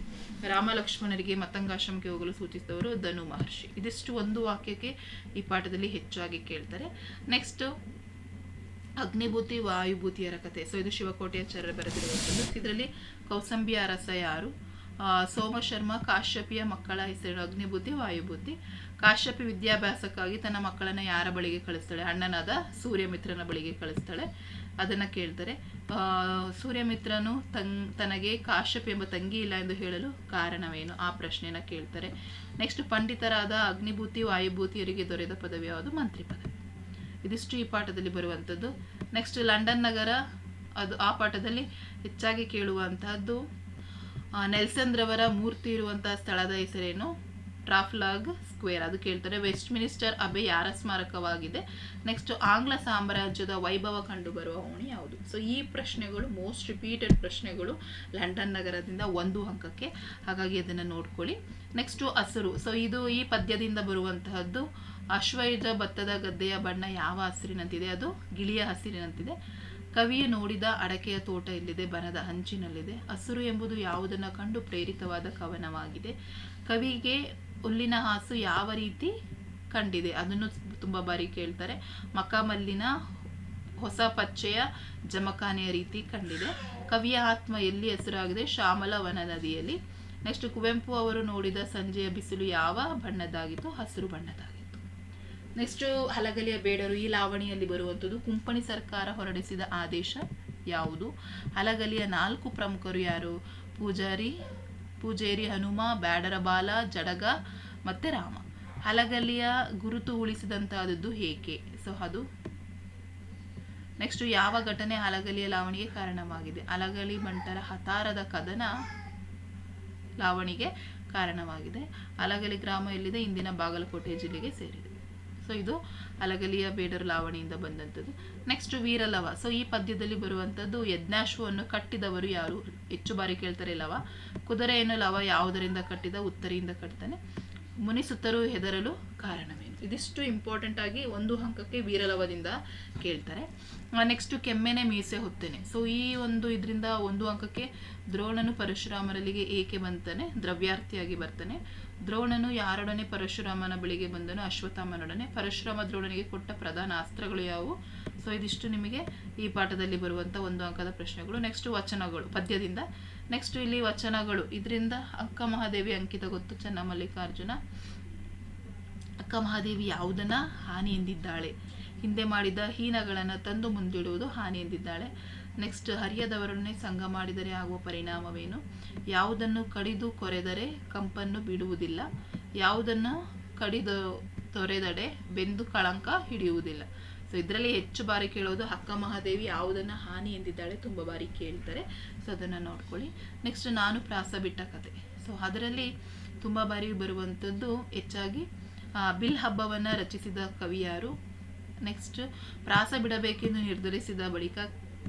ರಾಮ ಲಕ್ಷ್ಮಣರಿಗೆ ಮತಂಗಾಶ್ರಮಕ್ಕೆ ಹೋಗಲು ಸೂಚಿಸಿದವರು ಧನು ಮಹರ್ಷಿ ಇದಿಷ್ಟು ಒಂದು ವಾಕ್ಯಕ್ಕೆ ಈ ಪಾಠದಲ್ಲಿ ಹೆಚ್ಚಾಗಿ ಕೇಳ್ತಾರೆ. ನೆಕ್ಸ್ಟ್ ಅಗ್ನಿಭೂತಿ ವಾಯುಭೂತಿಯರ ಕಥೆ ಸೊ ಇದು ಶಿವಕೋಟ್ಯಾಚಾರ್ಯರು ಬರೆದಿರುವಂಥದ್ದು ಇದರಲ್ಲಿ ಕೌಸಂಬಿ ಅರಸ ಯಾರು? ಸೋಮಶರ್ಮ ಕಾಶ್ಯಪಿಯ ಮಕ್ಕಳ ಹೆಸರು ಅಗ್ನಿಭೂತಿ, ವಾಯುಭೂತಿ. ಕಾಶ್ಯಪಿ ವಿದ್ಯಾಭ್ಯಾಸಕ್ಕಾಗಿ ತನ್ನ ಮಕ್ಕಳನ್ನ ಯಾರ ಬಳಿಗೆ ಕಳಿಸ್ತಾಳೆ? ಅಣ್ಣನಾದ ಸೂರ್ಯಮಿತ್ರನ ಬಳಿಗೆ ಕಳಿಸ್ತಾಳೆ. ಅದನ್ನ ಕೇಳ್ತಾರೆ. ಸೂರ್ಯಮಿತ್ರನು ತಂಗ್ ತನಗೆ ಕಾಶ್ಯಪ್ ಎಂಬ ತಂಗಿ ಇಲ್ಲ ಎಂದು ಹೇಳಲು ಕಾರಣವೇನು? ಆ ಪ್ರಶ್ನೆಯನ್ನು ಕೇಳ್ತಾರೆ. ನೆಕ್ಸ್ಟ್ ಪಂಡಿತರಾದ ಅಗ್ನಿಭೂತಿ, ವಾಯುಭೂತಿಯರಿಗೆ ದೊರೆತ ಪದವಿ ಯಾವುದು? ಮಂತ್ರಿ ಪದವಿ. ಇದಿಷ್ಟು ಈ ಪಾಠದಲ್ಲಿ ಬರುವಂಥದ್ದು. ನೆಕ್ಸ್ಟ್ ಲಂಡನ್ ನಗರ, ಅದು ಆ ಪಾಠದಲ್ಲಿ ಹೆಚ್ಚಾಗಿ ಕೇಳುವಂತಹದ್ದು. ನೆಲ್ಸನ್ ರವರ ಮೂರ್ತಿ ಇರುವಂತಹ ಸ್ಥಳದ ಹೆಸರೇನು? Trafalgar square. ಅದು ಕೇಳ್ತಾರೆ ವೆಸ್ಟ್ ಮಿನಿಸ್ಟರ್ ಅಬೆ ಯಾರ ಸ್ಮಾರಕವಾಗಿದೆ? ನೆಕ್ಸ್ಟ್ ಆಂಗ್ಲ ಸಾಮ್ರಾಜ್ಯದ ವೈಭವ ಕಂಡುಬರುವ ಓಣಿ ಯಾವುದು? ಸೊ ಈ ಪ್ರಶ್ನೆಗಳು ಮೋಸ್ಟ್ ರಿಪೀಟೆಡ್ ಪ್ರಶ್ನೆಗಳು ಲಂಡನ್ ನಗರದಿಂದ ಒಂದು ಅಂಕಕ್ಕೆ. ಹಾಗಾಗಿ ಅದನ್ನು ನೋಡ್ಕೊಳ್ಳಿ. ನೆಕ್ಸ್ಟು ಹಸರು. ಸೊ ಇದು ಈ ಪದ್ಯದಿಂದ ಬರುವಂತಹದ್ದು. ಅಶ್ವಯುಧ ಭತ್ತದ ಗದ್ದೆಯ ಬಣ್ಣ ಯಾವ ಹಸಿರಿನಂತಿದೆ? ಅದು ಗಿಳಿಯ ಹಸಿರಿನಂತಿದೆ. ಕವಿಯು ನೋಡಿದ ಅಡಕೆಯ ತೋಟ ಇಲ್ಲಿದೆ ಬನದ ಹಂಚಿನಲ್ಲಿದೆ ಹಸಿರು ಎಂಬುದು ಯಾವುದನ್ನು ಕಂಡು ಪ್ರೇರಿತವಾದ ಕವನವಾಗಿದೆ. ಕವಿಗೆ ಹುಲ್ಲಿನ ಹಾಸು ಯಾವ ರೀತಿ ಕಂಡಿದೆ? ಅದನ್ನು ತುಂಬ ಬಾರಿ ಕೇಳ್ತಾರೆ. ಮಕ್ಕಮಲ್ಲಿನ ಹೊಸ ಪಚ್ಚೆಯ ಜಮಖಾನೆಯ ರೀತಿ ಕಂಡಿದೆ. ಕವಿಯ ಆತ್ಮ ಎಲ್ಲಿ ಹೆಸರಾಗಿದೆ? ಶ್ಯಾಮಲ ವನ ನದಿಯಲ್ಲಿ. ನೆಕ್ಸ್ಟ್ ಕುವೆಂಪು ಅವರು ನೋಡಿದ ಸಂಜೆಯ ಬಿಸಿಲು ಯಾವ ಬಣ್ಣದ್ದಾಗಿತ್ತು? ಹಸಿರು ಬಣ್ಣದಾಗಿತ್ತು ನೆಕ್ಸ್ಟ್ ಹಲಗಲಿಯ ಬೇಡರು ಈ ಲಾವಣಿಯಲ್ಲಿ ಬರುವಂಥದ್ದು ಕುಂಪಣಿ ಸರ್ಕಾರ ಹೊರಡಿಸಿದ ಆದೇಶ ಯಾವುದು? ಹಲಗಲಿಯ ನಾಲ್ಕು ಪ್ರಮುಖರು ಯಾರು? ಪೂಜಾರಿ, ಪೂಜೇರಿ ಹನುಮ ಬ್ಯಾಡರ ಬಾಲ ಜಡಗ ಮತ್ತೆ ರಾಮ. ಹಲಗಲಿಯ ಗುರುತು ಉಳಿಸಿದಂತಹದ್ದು ಏಕೆ? ಸೊ ಅದು ನೆಕ್ಸ್ಟ್ ಯಾವ ಘಟನೆ ಹಲಗಲಿಯ ಲಾವಣಿಗೆ ಕಾರಣವಾಗಿದೆ? ಹಲಗಲಿ ಬಂಟರ ಹತಾರದ ಕದನ ಲಾವಣಿಗೆ ಕಾರಣವಾಗಿದೆ. ಹಲಗಲಿ ಗ್ರಾಮ ಎಲ್ಲಿದೆ? ಇಂದಿನ ಬಾಗಲಕೋಟೆ ಜಿಲ್ಲೆಗೆ ಸೇರಿದೆ. ಸೊ ಇದು ಅಲಗಲಿಯ ಬೇಡರ ಲಾವಣಿಯಿಂದ ಬಂದಂಥದ್ದು. ನೆಕ್ಸ್ಟ್ ವೀರಲವ. ಸೊ ಈ ಪದ್ಯದಲ್ಲಿ ಬರುವಂಥದ್ದು ಯಜ್ಞಾಶ್ವವನ್ನು ಕಟ್ಟಿದವರು ಯಾರು? ಹೆಚ್ಚು ಬಾರಿ ಕೇಳ್ತಾರೆ ಲವ. ಕುದುರೆಯನ್ನು ಲವ ಯಾವುದರಿಂದ ಕಟ್ಟಿದ? ಉತ್ತರಿಯಿಂದ ಕಟ್ತಾನೆ. ಮುನಿಸುತ್ತರೂ ಹೆದರಲು ಕಾರಣವೇನು? ಇದಿಷ್ಟು ಇಂಪಾರ್ಟೆಂಟ್ ಆಗಿ ಒಂದು ಅಂಕಕ್ಕೆ ವೀರಲವದಿಂದ ಕೇಳ್ತಾರೆ. ನೆಕ್ಸ್ಟ್ ಕೆಮ್ಮೆನೆ ಮೀಸೆ ಹೊತ್ತೇನೆ. ಸೊ ಈ ಒಂದು ಇದರಿಂದ ಒಂದು ಅಂಕಕ್ಕೆ ದ್ರೋಣನು ಪರಶುರಾಮರಲ್ಲಿಗೆ ಏಕೆ ಬಂತಾನೆ? ದ್ರವ್ಯಾರ್ಥಿಯಾಗಿ ಬರ್ತಾನೆ. ದ್ರೋಣನು ಯಾರೊಡನೆ ಪರಶುರಾಮನ ಬಳಿಗೆ ಬಂದನು, ಅಶ್ವತ್ಥಾಮನೊಡನೆ, ಪರಶುರಾಮ ದ್ರೋಣನಿಗೆ ಕೊಟ್ಟ ಪ್ರಧಾನ ಅಸ್ತ್ರಗಳು ಯಾವುವು? ಸೊ ಇದಿಷ್ಟು ನಿಮಗೆ ಈ ಪಾಠದಲ್ಲಿ ಬರುವಂಥ ಒಂದು ಅಂಕದ ಪ್ರಶ್ನೆಗಳು. ನೆಕ್ಸ್ಟ್ ವಚನಗಳು, ಪದ್ಯದಿಂದ. ನೆಕ್ಸ್ಟ್ ಇಲ್ಲಿ ವಚನಗಳು. ಇದರಿಂದ ಅಕ್ಕ ಮಹಾದೇವಿ ಅಂಕಿತ ಗೊತ್ತು ಚೆನ್ನಮಲ್ಲಿಕಾರ್ಜುನ ಅಕ್ಕ ಮಹಾದೇವಿ ಯಾವುದನ್ನ? ಹಾನಿ ಎಂದಿದ್ದಾಳೆ. ಹಿಂದೆ ಮಾಡಿದ ಹೀನಗಳನ್ನು ತಂದು ಮುಂದಿಡುವುದು ಹಾನಿ ಎಂದಿದ್ದಾಳೆ. ನೆಕ್ಸ್ಟ್ ಹರಿಯದವರನ್ನೇ ಸಂಘ ಮಾಡಿದರೆ ಆಗುವ ಪರಿಣಾಮವೇನು? ಯಾವುದನ್ನು ಕಡಿದು ಕೊರೆದರೆ ಕಂಪನ್ನು ಬಿಡುವುದಿಲ್ಲ. ಯಾವುದನ್ನು ಕಡಿದು ತೊರೆದಡೆ ಬೆಂದು ಕಳಂಕ ಹಿಡಿಯುವುದಿಲ್ಲ. ಸೊ ಇದರಲ್ಲಿ ಹೆಚ್ಚು ಬಾರಿ ಕೇಳೋದು ಅಕ್ಕ ಮಹಾದೇವಿ ಯಾವುದನ್ನು ಹಾನಿ ಎಂದಿದ್ದಾಳೆ ತುಂಬ ಬಾರಿ ಕೇಳ್ತಾರೆ. ಸೊ ಅದನ್ನು ನೋಡ್ಕೊಳ್ಳಿ. ನೆಕ್ಸ್ಟ್ ನಾನು ಪ್ರಾಸ ಬಿಟ್ಟ ಕತೆ. ಸೊ ಅದರಲ್ಲಿ ತುಂಬ ಬಾರಿ ಬರುವಂಥದ್ದು ಹೆಚ್ಚಾಗಿ ಬಿಲ್ ಹಬ್ಬವನ್ನು ರಚಿಸಿದ ಕವಿ ಯಾರು? ನೆಕ್ಸ್ಟ್ ಪ್ರಾಸ ಬಿಡಬೇಕೆಂದು ನಿರ್ಧರಿಸಿದ ಬಳಿಕ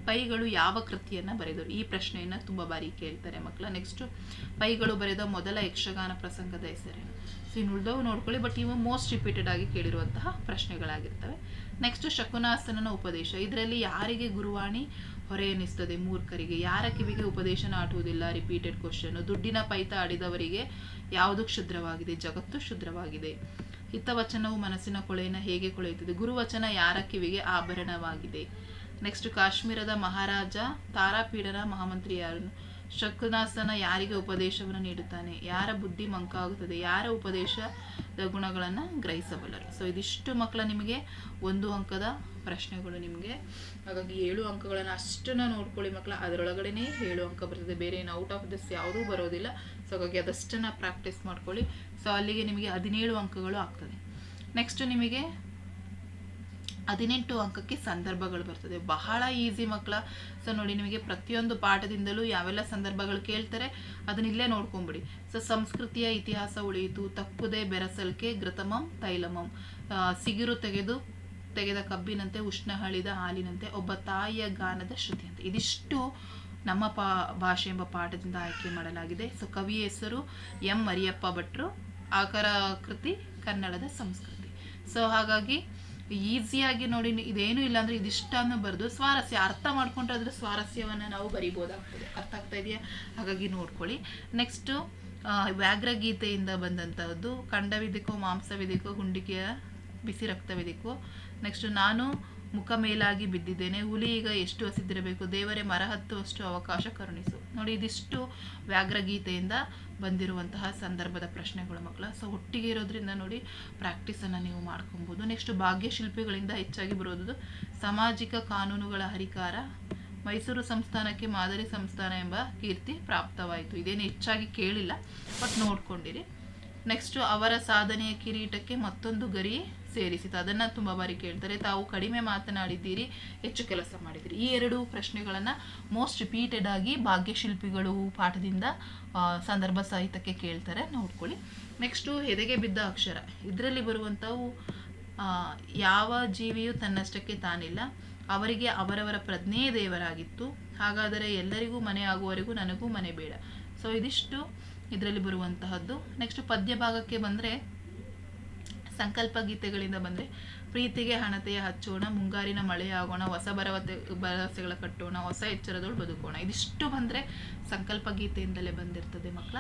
ಪೈಗಳು ಯಾವ ಕೃತಿಯನ್ನು ಬರೆದರು? ಈ ಪ್ರಶ್ನೆಯನ್ನು ತುಂಬ ಬಾರಿ ಕೇಳ್ತಾರೆ ಮಕ್ಕಳ. ನೆಕ್ಸ್ಟ್ ಪೈಗಳು ಬರೆದ ಮೊದಲ ಯಕ್ಷಗಾನ ಪ್ರಸಂಗದ ಹೆಸರೇನು? ಸೊ ಇನ್ನು ಉಳಿದವು ನೋಡ್ಕೊಳ್ಳಿ ಬಟ್ ಇವು ಮೋಸ್ಟ್ ರಿಪೀಟೆಡ್ ಆಗಿ ಕೇಳಿರುವಂತಹ ಪ್ರಶ್ನೆಗಳಾಗಿರ್ತವೆ. ನೆಕ್ಸ್ಟ್ ಶಕುನಾಸನನ ಉಪದೇಶ. ಇದರಲ್ಲಿ ಯಾರಿಗೆ ಗುರುವಾಣಿ ಹೊರೆ ಎನಿಸ್ತದೆ ಮೂರ್ಖರಿಗೆ? ಯಾರ ಕಿವಿಗೆ ಉಪದೇಶ ನಾಟುವುದಿಲ್ಲ ರಿಪೀಟೆಡ್ ಕ್ವಶನ್ ದುಡ್ಡಿನ ಪೈತ ಆಡಿದವರಿಗೆ ಯಾವುದು ಕ್ಷುದ್ರವಾಗಿದೆ? ಜಗತ್ತು ಕ್ಷುದ್ರವಾಗಿದೆ. ಹಿತವಚನವು ಮನಸ್ಸಿನ ಕೊಳೆಯನ್ನು ಹೇಗೆ ಕೊಳೆಯುತ್ತದೆ? ಗುರುವಚನ ಯಾರ ಕಿವಿಗೆ ಆಭರಣವಾಗಿದೆ? ನೆಕ್ಸ್ಟ್ ಕಾಶ್ಮೀರದ ಮಹಾರಾಜ ತಾರಾಪೀಡರ ಮಹಾಮಂತ್ರಿ ಯಾರು? ಶಕುನಾಸನ ಯಾರಿಗೆ ಉಪದೇಶವನ್ನು ನೀಡುತ್ತಾನೆ? ಯಾರ ಬುದ್ಧಿ ಮಂಕಾಗುತ್ತದೆ? ಯಾರ ಉಪದೇಶದ ಗುಣಗಳನ್ನು ಗ್ರಹಿಸಬಲ್ಲರು. ಸೊ ಇದಿಷ್ಟು ಮಕ್ಕಳ ನಿಮಗೆ ಒಂದು ಅಂಕದ ಪ್ರಶ್ನೆಗಳು ನಿಮಗೆ. ಹಾಗಾಗಿ ಏಳು ಅಂಕಗಳನ್ನು ಅಷ್ಟನ್ನು ನೋಡ್ಕೊಳ್ಳಿ ಮಕ್ಕಳ ಅದರೊಳಗಡೆನೇ ಏಳು ಅಂಕ ಬರ್ತದೆ. ಬೇರೆ ಏನು ಔಟ್ ಆಫ್ ದಿಸ್ ಯಾವುದೂ ಬರೋದಿಲ್ಲ. ಸೊ ಹಾಗಾಗಿ ಅದಷ್ಟನ್ನು ಪ್ರಾಕ್ಟೀಸ್ ಮಾಡ್ಕೊಳ್ಳಿ. ಸೊ ಅಲ್ಲಿಗೆ ನಿಮಗೆ ಹದಿನೇಳು ಅಂಕಗಳು ಆಗ್ತದೆ. ನೆಕ್ಸ್ಟ್ ನಿಮಗೆ ಹದಿನೆಂಟು ಅಂಕಕ್ಕೆ ಸಂದರ್ಭಗಳು ಬರ್ತದೆ. ಬಹಳ ಈಸಿ ಮಕ್ಕಳ ಸೊ ನೋಡಿ ನಿಮಗೆ ಪ್ರತಿಯೊಂದು ಪಾಠದಿಂದಲೂ ಯಾವೆಲ್ಲ ಸಂದರ್ಭಗಳು ಕೇಳ್ತಾರೆ, ಅದನ್ನ ಇಲ್ಲೇ ನೋಡ್ಕೊಂಬಿಡಿ. ಸೊ, ಸಂಸ್ಕೃತಿಯ ಇತಿಹಾಸ ಉಳಿಯಿತು. ತಪ್ಪುದೇ ಬೆರಸಲ್ಕೆ ಘೃತಮಂ ತೈಲಮಂ. ಸಿಗಿರು ತೆಗೆದು, ತೆಗೆದ ಕಬ್ಬಿನಂತೆ, ಉಷ್ಣ ಹಳಿದ ಹಾಲಿನಂತೆ, ಒಬ್ಬ ತಾಯಿಯ ಗಾನದ ಶ್ರುತಿ ಅಂತ ಇದಿಷ್ಟು ನಮ್ಮ ಪಾ, ಭಾಷೆ ಎಂಬ ಪಾಠದಿಂದ ಆಯ್ಕೆ ಮಾಡಲಾಗಿದೆ. ಸೊ ಕವಿಯ ಹೆಸರು ಎಂ, ಮರಿಯಪ್ಪ ಭಟ್ರು. ಆಕರ ಕೃತಿ ಕನ್ನಡದ ಸಂಸ್ಕೃತಿ. ಸೊ, ಹಾಗಾಗಿ ಈಸಿಯಾಗಿ ನೋಡಿ, ಇದೇನು ಇಲ್ಲ ಅಂದ್ರೆ ಇದಿಷ್ಟನ್ನು ಬರೆದು ಸ್ವಾರಸ್ಯ, ಅರ್ಥ ಮಾಡ್ಕೊಂಡ್ರೆ ಅದ್ರ ಸ್ವಾರಸ್ಯವನ್ನು ನಾವು ಬರಿಬೋದಾಗ್ತದೆ. ಅರ್ಥ ಆಗ್ತಾ ಇದೆಯಾ? ಹಾಗಾಗಿ ನೋಡ್ಕೊಳ್ಳಿ. ನೆಕ್ಸ್ಟು ವ್ಯಾಘ್ರಗೀತೆಯಿಂದ ಬಂದಂತಹದ್ದು, ಖಂಡವಿದಿಕೋ, ಮಾಂಸವಿದಿಕೋ, ಹುಂಡಿಕೆಯ ಬಿಸಿ ರಕ್ತವಿದಿಕೋ. ನೆಕ್ಸ್ಟ್ ನಾನು ಮುಖ ಮೇಲಾಗಿ ಬಿದ್ದಿದ್ದೇನೆ, ಹುಲಿ ಈಗ ಎಷ್ಟು ಹಸಿದಿರಬೇಕು, ದೇವರೇ ಮರ ಹತ್ತುವಷ್ಟು ಅವಕಾಶ ಕರುಣಿಸು. ನೋಡಿ, ಇದಿಷ್ಟು ವ್ಯಾಘ್ರಗೀತೆಯಿಂದ ಬಂದಿರುವಂತಹ ಸಂದರ್ಭದ ಪ್ರಶ್ನೆಗಳು ಮಕ್ಕಳ. ಸೊ ಒಟ್ಟಿಗೆ ಇರೋದ್ರಿಂದ ನೋಡಿ ಪ್ರಾಕ್ಟೀಸನ್ನು ನೀವು ಮಾಡ್ಕೊಬೋದು. ನೆಕ್ಸ್ಟ್ ಭಾಗ್ಯಶಿಲ್ಪಿಗಳಿಂದ ಹೆಚ್ಚಾಗಿ ಬರೋದು ಸಾಮಾಜಿಕ ಕಾನೂನುಗಳ ಹರಿಕಾರ, ಮೈಸೂರು ಸಂಸ್ಥಾನಕ್ಕೆ ಮಾದರಿ ಸಂಸ್ಥಾನ ಎಂಬ ಕೀರ್ತಿ ಪ್ರಾಪ್ತವಾಯಿತು. ಇದೇನು ಹೆಚ್ಚಾಗಿ ಕೇಳಿಲ್ಲ ಬಟ್ ನೋಡ್ಕೊಂಡಿರಿ. ನೆಕ್ಸ್ಟು ಅವರ ಸಾಧನೆಯ ಕಿರೀಟಕ್ಕೆ ಮತ್ತೊಂದು ಗರಿ ಸೇರಿಸಿತು ಅದನ್ನು ತುಂಬ ಬಾರಿ ಕೇಳ್ತಾರೆ. ತಾವು ಕಡಿಮೆ ಮಾತನಾಡಿದ್ದೀರಿ, ಹೆಚ್ಚು ಕೆಲಸ ಮಾಡಿದ್ದೀರಿ. ಈ ಎರಡು ಪ್ರಶ್ನೆಗಳನ್ನು ಮೋಸ್ಟ್ ರಿಪೀಟೆಡ್ ಆಗಿ ಭಾಗ್ಯಶಿಲ್ಪಿಗಳು ಪಾಠದಿಂದ ಸಂದರ್ಭ ಸಾಹಿತ್ಯಕ್ಕೆ ಕೇಳ್ತಾರೆ. ನೋಡ್ಕೊಳ್ಳಿ. ನೆಕ್ಸ್ಟು ಹೆದೆಗೆ ಬಿದ್ದ ಅಕ್ಷರ. ಇದರಲ್ಲಿ ಬರುವಂಥವು ಯಾವ ಜೀವಿಯು ತನ್ನಷ್ಟಕ್ಕೆ ತಾನಿಲ್ಲ. ಅವರಿಗೆ ಅವರವರ ಪ್ರಜ್ಞೆಯೇ ದೇವರಾಗಿತ್ತು. ಹಾಗಾದರೆ ಎಲ್ಲರಿಗೂ ಮನೆ ಆಗುವವರೆಗೂ ನನಗೂ ಮನೆ ಬೇಡ. ಸೊ ಇದಿಷ್ಟು ಇದರಲ್ಲಿ ಬರುವಂತಹದ್ದು. ನೆಕ್ಸ್ಟ್ ಪದ್ಯ ಭಾಗಕ್ಕೆ ಬಂದರೆ ಸಂಕಲ್ಪ ಗೀತೆಗಳಿಂದ ಬಂದರೆ, ಪ್ರೀತಿಗೆ ಹಣತೆಯ ಹಚ್ಚೋಣ, ಮುಂಗಾರಿನ ಮಳೆಯಾಗೋಣ ಹೊಸ ಭರವಸೆ ಭರವಸೆಗಳ ಕಟ್ಟೋಣ, ಹೊಸ ಎಚ್ಚರದೊಳು ಬದುಕೋಣ. ಇದಿಷ್ಟು ಬಂದರೆ ಸಂಕಲ್ಪ ಗೀತೆಯಿಂದಲೇ ಬಂದಿರ್ತದೆ ಮಕ್ಕಳ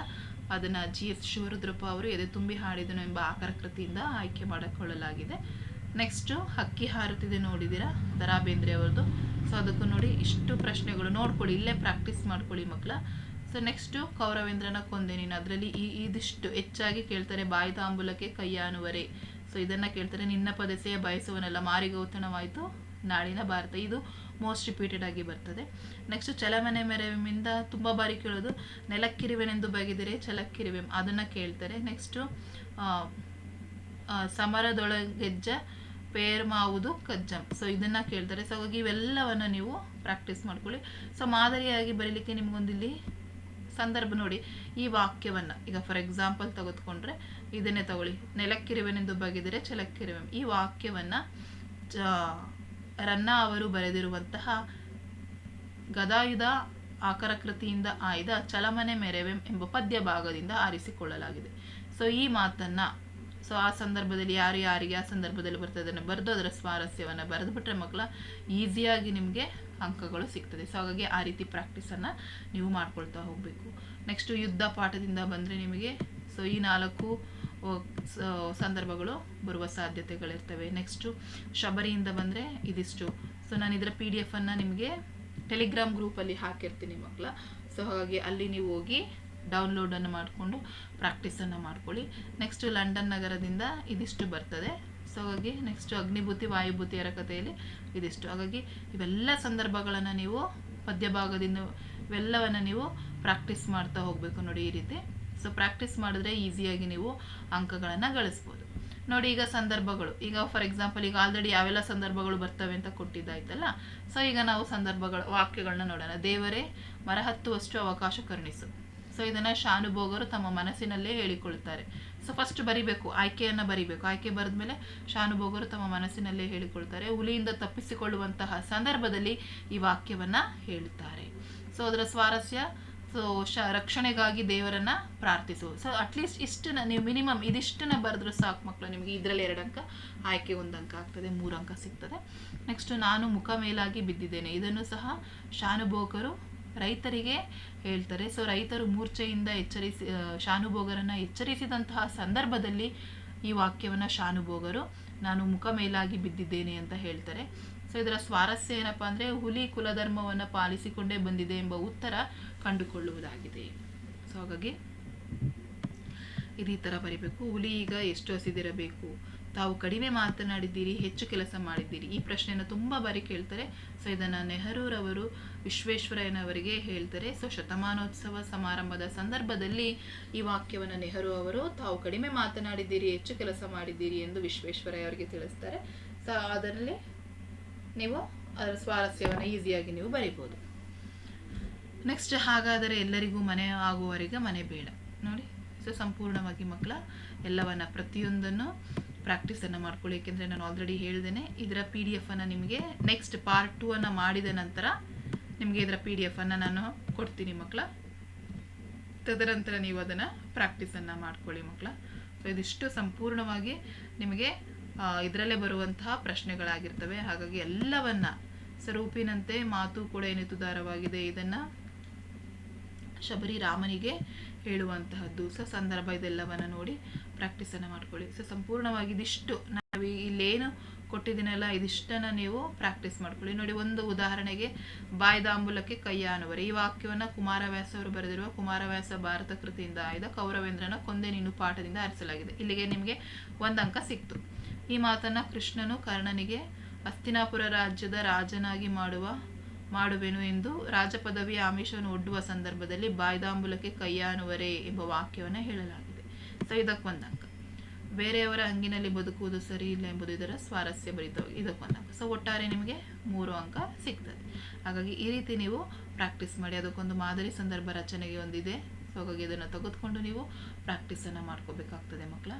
ಅದನ್ನು ಜಿ. ಎಸ್. ಶಿವರುದ್ರಪ್ಪ ಅವರು ಎದೆ ತುಂಬಿ ಹಾಡಿದನು ಎಂಬ ಆಕಾರ ಕೃತಿಯಿಂದ ಆಯ್ಕೆ ಮಾಡಿಕೊಳ್ಳಲಾಗಿದೆ. ನೆಕ್ಸ್ಟು, ಹಕ್ಕಿ ಹಾರುತ್ತಿದೆ ನೋಡಿದ್ದೀರಾ ದರಾ ಬೇಂದ್ರೆ ಅವ್ರದ್ದು ಸೊ, ಅದಕ್ಕೂ ನೋಡಿ ಇಷ್ಟು ಪ್ರಶ್ನೆಗಳು ನೋಡ್ಕೊಳ್ಳಿ, ಇಲ್ಲೇ ಪ್ರಾಕ್ಟೀಸ್ ಮಾಡ್ಕೊಳ್ಳಿ ಮಕ್ಕಳ ಸೊ ನೆಕ್ಸ್ಟು ಕೌರವೇಂದ್ರನ ಕೊಂದೆ ನೀನು ಅದರಲ್ಲಿ ಈ ಇದಿಷ್ಟು ಹೆಚ್ಚಾಗಿ ಕೇಳ್ತಾರೆ ಬಾಯಿ ತಾಂಬೂಲಕ್ಕೆ ಕೈಯಾನುವರೆ ಸೊ ಇದನ್ನು ಕೇಳ್ತಾರೆ, ನಿನ್ನ ಪದಸೆಯ ಬಯಸುವನೆಲ್ಲ, ಮಾರಿಗೌತಣವಾಯಿತು, ನಾಳಿನ ಭಾರತ. ಇದು ಮೋಸ್ಟ್ ರಿಪೀಟೆಡ್ ಆಗಿ ಬರ್ತದೆ. ನೆಕ್ಸ್ಟ್ ಚಲಮನೆ ಮೆರವಿಂದ ತುಂಬ ಬಾರಿ ಕೇಳೋದು, ನೆಲಕ್ಕಿರುವೆನೆಂದು ಬಗೆದರೆ ಛಲಕ್ಕಿರುವೆ. ಅದನ್ನು ಕೇಳ್ತಾರೆ. ನೆಕ್ಸ್ಟು ಸಮರದೊಳಗೆಜ್ಜ, ಪೇರ್ಮಾವುದು ಕಜ್ಜಂ. ಸೊ ಇದನ್ನ ಕೇಳ್ತಾರೆ. ಸೊ ಹಾಗಾಗಿ ಇವೆಲ್ಲವನ್ನು ನೀವು ಪ್ರಾಕ್ಟೀಸ್ ಮಾಡ್ಕೊಳ್ಳಿ. ಸೊ ಮಾದರಿಯಾಗಿ ಬರೀಲಿಕ್ಕೆ ನಿಮ್ಗೊಂದಿಲ್ಲಿ ಸಂದರ್ಭ ನೋಡಿ ಈ ವಾಕ್ಯವನ್ನು, ಈಗ ಫಾರ್ ಎಕ್ಸಾಂಪಲ್ ತೆಗೆದುಕೊಂಡ್ರೆ, ಇದನ್ನೇ ತಗೊಳ್ಳಿ. ನೆಲಕ್ಕಿರುವೆನೆಂದು ಬಗೆದರೆ ಛಲಕ್ಕಿರುವೆ. ಈ ವಾಕ್ಯವನ್ನು ರನ್ನ ಅವರು ಬರೆದಿರುವಂತಹ ಗದಾಯುಧ ಆಕರ ಕೃತಿಯಿಂದ ಆಯ್ದ ಚಲಮನೆ ಮೆರೆವೆಂ ಎಂಬ ಪದ್ಯ ಭಾಗದಿಂದ ಆರಿಸಿಕೊಳ್ಳಲಾಗಿದೆ. ಸೊ ಈ ಮಾತನ್ನ ಸೊ ಆ ಸಂದರ್ಭದಲ್ಲಿ ಯಾರು ಯಾರಿಗೆ ಆ ಸಂದರ್ಭದಲ್ಲಿ ಬರ್ತದೆ ಅದನ್ನು ಬರೆದು ಅದರ ಸ್ವಾರಸ್ಯವನ್ನು ಬರೆದು ಬಿಟ್ಟರೆ ಮಕ್ಕಳ ಈಸಿಯಾಗಿ ನಿಮಗೆ ಅಂಕಗಳು ಸಿಗ್ತದೆ. ಸೊ ಹಾಗಾಗಿ ಆ ರೀತಿ ಪ್ರಾಕ್ಟೀಸನ್ನು ನೀವು ಮಾಡ್ಕೊಳ್ತಾ ಹೋಗಬೇಕು. ನೆಕ್ಸ್ಟು ಯುದ್ಧ ಪಾಠದಿಂದ ಬಂದರೆ ನಿಮಗೆ ಸೊ ಈ ನಾಲ್ಕು ಸಂದರ್ಭಗಳು ಬರುವ ಸಾಧ್ಯತೆಗಳಿರ್ತವೆ. ನೆಕ್ಸ್ಟು ಶಬರಿಯಿಂದ ಬಂದರೆ ಇದಿಷ್ಟು. ಸೊ ನಾನು ಇದರ ಪಿ ಡಿ ಎಫನ್ನು ನಿಮಗೆ ಟೆಲಿಗ್ರಾಮ್ ಗ್ರೂಪಲ್ಲಿ ಹಾಕಿರ್ತೀನಿ ಮಕ್ಕಳ. ಸೊ ಹಾಗಾಗಿ ಅಲ್ಲಿ ನೀವು ಹೋಗಿ ಡೌನ್ಲೋಡನ್ನು ಮಾಡಿಕೊಂಡು ಪ್ರಾಕ್ಟೀಸನ್ನು ಮಾಡ್ಕೊಳ್ಳಿ. ನೆಕ್ಸ್ಟ್ ಲಂಡನ್ ನಗರದಿಂದ ಇದಿಷ್ಟು ಬರ್ತದೆ. ಸೊ ಹಾಗಾಗಿ ನೆಕ್ಸ್ಟ್ ಅಗ್ನಿಭೂತಿ ವಾಯುಭೂತಿಯರ ಕಥೆಯಲ್ಲಿ ಇದಿಷ್ಟು. ಹಾಗಾಗಿ ಇವೆಲ್ಲ ಸಂದರ್ಭಗಳನ್ನು ನೀವು ಮಧ್ಯಭಾಗದಿಂದ ಇವೆಲ್ಲವನ್ನು ನೀವು ಪ್ರಾಕ್ಟೀಸ್ ಮಾಡ್ತಾ ಹೋಗಬೇಕು ನೋಡಿ ಈ ರೀತಿ. ಸೊ ಪ್ರಾಕ್ಟೀಸ್ ಮಾಡಿದ್ರೆ ಈಸಿಯಾಗಿ ನೀವು ಅಂಕಗಳನ್ನು ಗಳಿಸ್ಬೋದು. ನೋಡಿ ಈಗ ಸಂದರ್ಭಗಳು. ಈಗ ಫಾರ್ ಎಕ್ಸಾಂಪಲ್ ಈಗ ಆಲ್ರೆಡಿ ಯಾವೆಲ್ಲ ಸಂದರ್ಭಗಳು ಬರ್ತವೆ ಅಂತ ಕೊಟ್ಟಿದ್ದಾಯ್ತಲ್ಲ? ಸೊ ಈಗ ನಾವು ಸಂದರ್ಭಗಳ ವಾಕ್ಯಗಳನ್ನ ನೋಡೋಣ. ದೇವರೇ ಮರ ಹತ್ತುವಷ್ಟು ಅವಕಾಶ ಕರುಣಿಸು. ಸೊ ಇದನ್ನು ಶಾನುಭೋಗರು ತಮ್ಮ ಮನಸ್ಸಿನಲ್ಲೇ ಹೇಳಿಕೊಳ್ತಾರೆ ಸೊ ಫಸ್ಟ್ ಬರಿಬೇಕು, ಆಯ್ಕೆಯನ್ನು ಬರಿಬೇಕು. ಆಯ್ಕೆ ಬರೆದ ಮೇಲೆ ಶಾನುಭೋಗರು ತಮ್ಮ ಮನಸ್ಸಿನಲ್ಲೇ ಹೇಳಿಕೊಳ್ತಾರೆ ಹುಲಿಯಿಂದ ತಪ್ಪಿಸಿಕೊಳ್ಳುವಂತಹ ಸಂದರ್ಭದಲ್ಲಿ ಈ ವಾಕ್ಯವನ್ನು ಹೇಳುತ್ತಾರೆ. ಸೊ ಅದರ ಸ್ವಾರಸ್ಯ, ಸೊ ಶ, ರಕ್ಷಣೆಗಾಗಿ ದೇವರನ್ನ ಪ್ರಾರ್ಥಿಸು. ಸೊ ಅಟ್ಲೀಸ್ಟ್ ಇಷ್ಟನ್ನ, ನೀವು ಮಿನಿಮಮ್ ಇದಿಷ್ಟನ್ನ ಬರೆದ್ರೂ ಸಾಕು ಮಕ್ಕಳು ನಿಮಗೆ ಇದರಲ್ಲಿ ಎರಡು ಅಂಕ ಆಯ್ಕೆ ಒಂದು ಅಂಕ ಆಗ್ತದೆ ಮೂರು ಅಂಕ ಸಿಗ್ತದೆ. ನೆಕ್ಸ್ಟ್ ನಾನು ಮುಖ ಮೇಲಾಗಿ ಬಿದ್ದಿದ್ದೇನೆ. ಇದನ್ನು ಸಹ ಶಾನುಭೋಗರು ರೈತರಿಗೆ ಹೇಳ್ತಾರೆ. ಸೊ ರೈತರು ಮೂರ್ಛೆಯಿಂದ ಎಚ್ಚರಿಸಿ ಶಾನುಭೋಗರನ್ನು ಎಚ್ಚರಿಸಿದಂತಹ ಸಂದರ್ಭದಲ್ಲಿ ಈ ವಾಕ್ಯವನ್ನು ಶಾನುಭೋಗರು, ನಾನು ಮುಖ ಮೇಲಾಗಿ ಬಿದ್ದಿದ್ದೇನೆ ಅಂತ ಹೇಳ್ತಾರೆ. ಸೊ ಇದರ ಸ್ವಾರಸ್ಯ ಏನಪ್ಪ ಅಂದರೆ ಹುಲಿ ಕುಲಧರ್ಮವನ್ನು ಪಾಲಿಸಿಕೊಂಡೇ ಬಂದಿದೆ ಎಂಬ ಉತ್ತರ ಕಂಡುಕೊಳ್ಳುವುದಾಗಿದೆ. ಸೊ ಹಾಗಾಗಿ ಇದು ಥರ ಬರಿಬೇಕು. ಹುಲಿ ಈಗ ಎಷ್ಟು ಹಸಿದಿರಬೇಕು? ತಾವು ಕಡಿಮೆ ಮಾತನಾಡಿದ್ದೀರಿ, ಹೆಚ್ಚು ಕೆಲಸ ಮಾಡಿದ್ದೀರಿ, ಈ ಪ್ರಶ್ನೆಯನ್ನು ತುಂಬ ಬಾರಿ ಕೇಳ್ತಾರೆ. ಸೊ, ಇದನ್ನು ನೆಹರೂರವರು ವಿಶ್ವೇಶ್ವರಯ್ಯನವರಿಗೆ ಹೇಳ್ತಾರೆ. ಸೊ, ಶತಮಾನೋತ್ಸವ ಸಮಾರಂಭದ ಸಂದರ್ಭದಲ್ಲಿ ಈ ವಾಕ್ಯವನ್ನು ನೆಹರು ಅವರು, ತಾವು ಕಡಿಮೆ ಮಾತನಾಡಿದ್ದೀರಿ, ಹೆಚ್ಚು ಕೆಲಸ ಮಾಡಿದ್ದೀರಿ ಎಂದು ವಿಶ್ವೇಶ್ವರಯ್ಯ ಅವರಿಗೆ ತಿಳಿಸ್ತಾರೆ. ಸೊ, ಅದರಲ್ಲಿ ನೀವು ಅದರ ಸ್ವಾರಸ್ಯವನ್ನು ಈಸಿಯಾಗಿ ನೀವು ಬರಿಬೋದು. ನೆಕ್ಸ್ಟ್, ಹಾಗಾದರೆ ಎಲ್ಲರಿಗೂ ಮನೆ ಆಗುವವರೆಗೆ ಮನೆ ಬೇಡ. ನೋಡಿ, ಸೊ, ಸಂಪೂರ್ಣವಾಗಿ ಮಕ್ಕಳ ಎಲ್ಲವನ್ನ ಪ್ರತಿಯೊಂದನ್ನು ಪ್ರಾಕ್ಟೀಸನ್ನು ಮಾಡ್ಕೊಳ್ಳಿ. ಏಕೆಂದರೆ ನಾನು ಆಲ್ರೆಡಿ ಹೇಳಿದ್ದೇನೆ ಇದರ ಪಿ ಡಿ ಎಫನ್ನು ನಿಮಗೆ ನೆಕ್ಸ್ಟ್ ಪಾರ್ಟ್ ಟೂ ಅನ್ನು ಮಾಡಿದ ನಂತರ ನಿಮಗೆ ಇದರ ಪಿ ಡಿ ಎಫನ್ನು ನಾನು ಕೊಡ್ತೀನಿ ಮಕ್ಕಳ ತದನಂತರ ನೀವು ಅದನ್ನು ಪ್ರಾಕ್ಟೀಸನ್ನು ಮಾಡ್ಕೊಳ್ಳಿ ಮಕ್ಕಳ ಸೊ ಇದಿಷ್ಟು ಸಂಪೂರ್ಣವಾಗಿ ನಿಮಗೆ ಇದರಲ್ಲೇ ಬರುವಂತಹ ಪ್ರಶ್ನೆಗಳಾಗಿರ್ತವೆ. ಹಾಗಾಗಿ ಎಲ್ಲವನ್ನ ಸ್ವರೂಪಿನಂತೆ ಮಾತು ಕೂಡ ಏನಿತುದಾರವಾಗಿದೆ ಇದನ್ನು ಶಬರಿ ರಾಮನಿಗೆ ಹೇಳುವಂತಹದ್ದು. ಸೊ, ಸಂದರ್ಭ ಇದೆಲ್ಲವನ್ನ ನೋಡಿ ಪ್ರಾಕ್ಟೀಸನ್ನು ಮಾಡ್ಕೊಳ್ಳಿ. ಸೊ, ಸಂಪೂರ್ಣವಾಗಿ ಇದಿಷ್ಟು ನಾವು ಇಲ್ಲೇನು ಕೊಟ್ಟಿದ್ದೀನಲ್ಲ, ಇದಿಷ್ಟನ್ನ ನೀವು ಪ್ರಾಕ್ಟೀಸ್ ಮಾಡ್ಕೊಳ್ಳಿ. ನೋಡಿ, ಒಂದು ಉದಾಹರಣೆಗೆ ಬಾಯ್ದಾಂಬುಲಕ್ಕೆ ಕೈಯಾನುವರೆ. ಈ ವಾಕ್ಯವನ್ನು ಕುಮಾರವ್ಯಾಸ ಅವರು ಬರೆದಿರುವ ಕುಮಾರವ್ಯಾಸ ಭಾರತ ಕೃತಿಯಿಂದ ಆಯ್ದ ಕೌರವೇಂದ್ರನ ಕೊಂದೆ ನೀನು ಪಾಠದಿಂದ ಆರಿಸಲಾಗಿದೆ. ಇಲ್ಲಿಗೆ ನಿಮಗೆ ಒಂದು ಅಂಕ ಸಿಕ್ತು. ಈ ಮಾತನ್ನ ಕೃಷ್ಣನು ಕರ್ಣನಿಗೆ ಅಸ್ತಿನಾಪುರ ರಾಜ್ಯದ ರಾಜನಾಗಿ ಮಾಡುವ ಮಾಡುವೆನು ಎಂದು ರಾಜಪದವಿಯ ಆಮಿಷವನ್ನು ಒಡ್ಡುವ ಸಂದರ್ಭದಲ್ಲಿ ಬಾಯ್ದಾಂಬುಲಕ್ಕೆ ಕೈಯಾನುವರೆ ಎಂಬ ವಾಕ್ಯವನ್ನು ಹೇಳಲಾಗಿದೆ. ಸೊ ಇದಕ್ಕೊಂದಂಕ ಬೇರೆಯವರ ಅಂಗಿನಲ್ಲಿ ಬದುಕುವುದು ಸರಿ ಇಲ್ಲ ಎಂಬುದು ಇದರ ಸ್ವಾರಸ್ಯ ಭರಿತವಾಗಿ ಇದಕ್ಕೊಂದು ಅಂಕ ಸೊ ಒಟ್ಟಾರೆ ನಿಮಗೆ ಮೂರು ಅಂಕ ಸಿಗ್ತದೆ. ಹಾಗಾಗಿ ಈ ರೀತಿ ನೀವು ಪ್ರಾಕ್ಟೀಸ್ ಮಾಡಿ. ಅದಕ್ಕೊಂದು ಮಾದರಿ ಸಂದರ್ಭ ರಚನೆಗೆ ಒಂದಿದೆ. ಸೊ ಹಾಗಾಗಿ ಇದನ್ನು ತೆಗೆದುಕೊಂಡು ನೀವು ಪ್ರಾಕ್ಟೀಸನ್ನು ಮಾಡ್ಕೋಬೇಕಾಗ್ತದೆ ಮಕ್ಕಳ.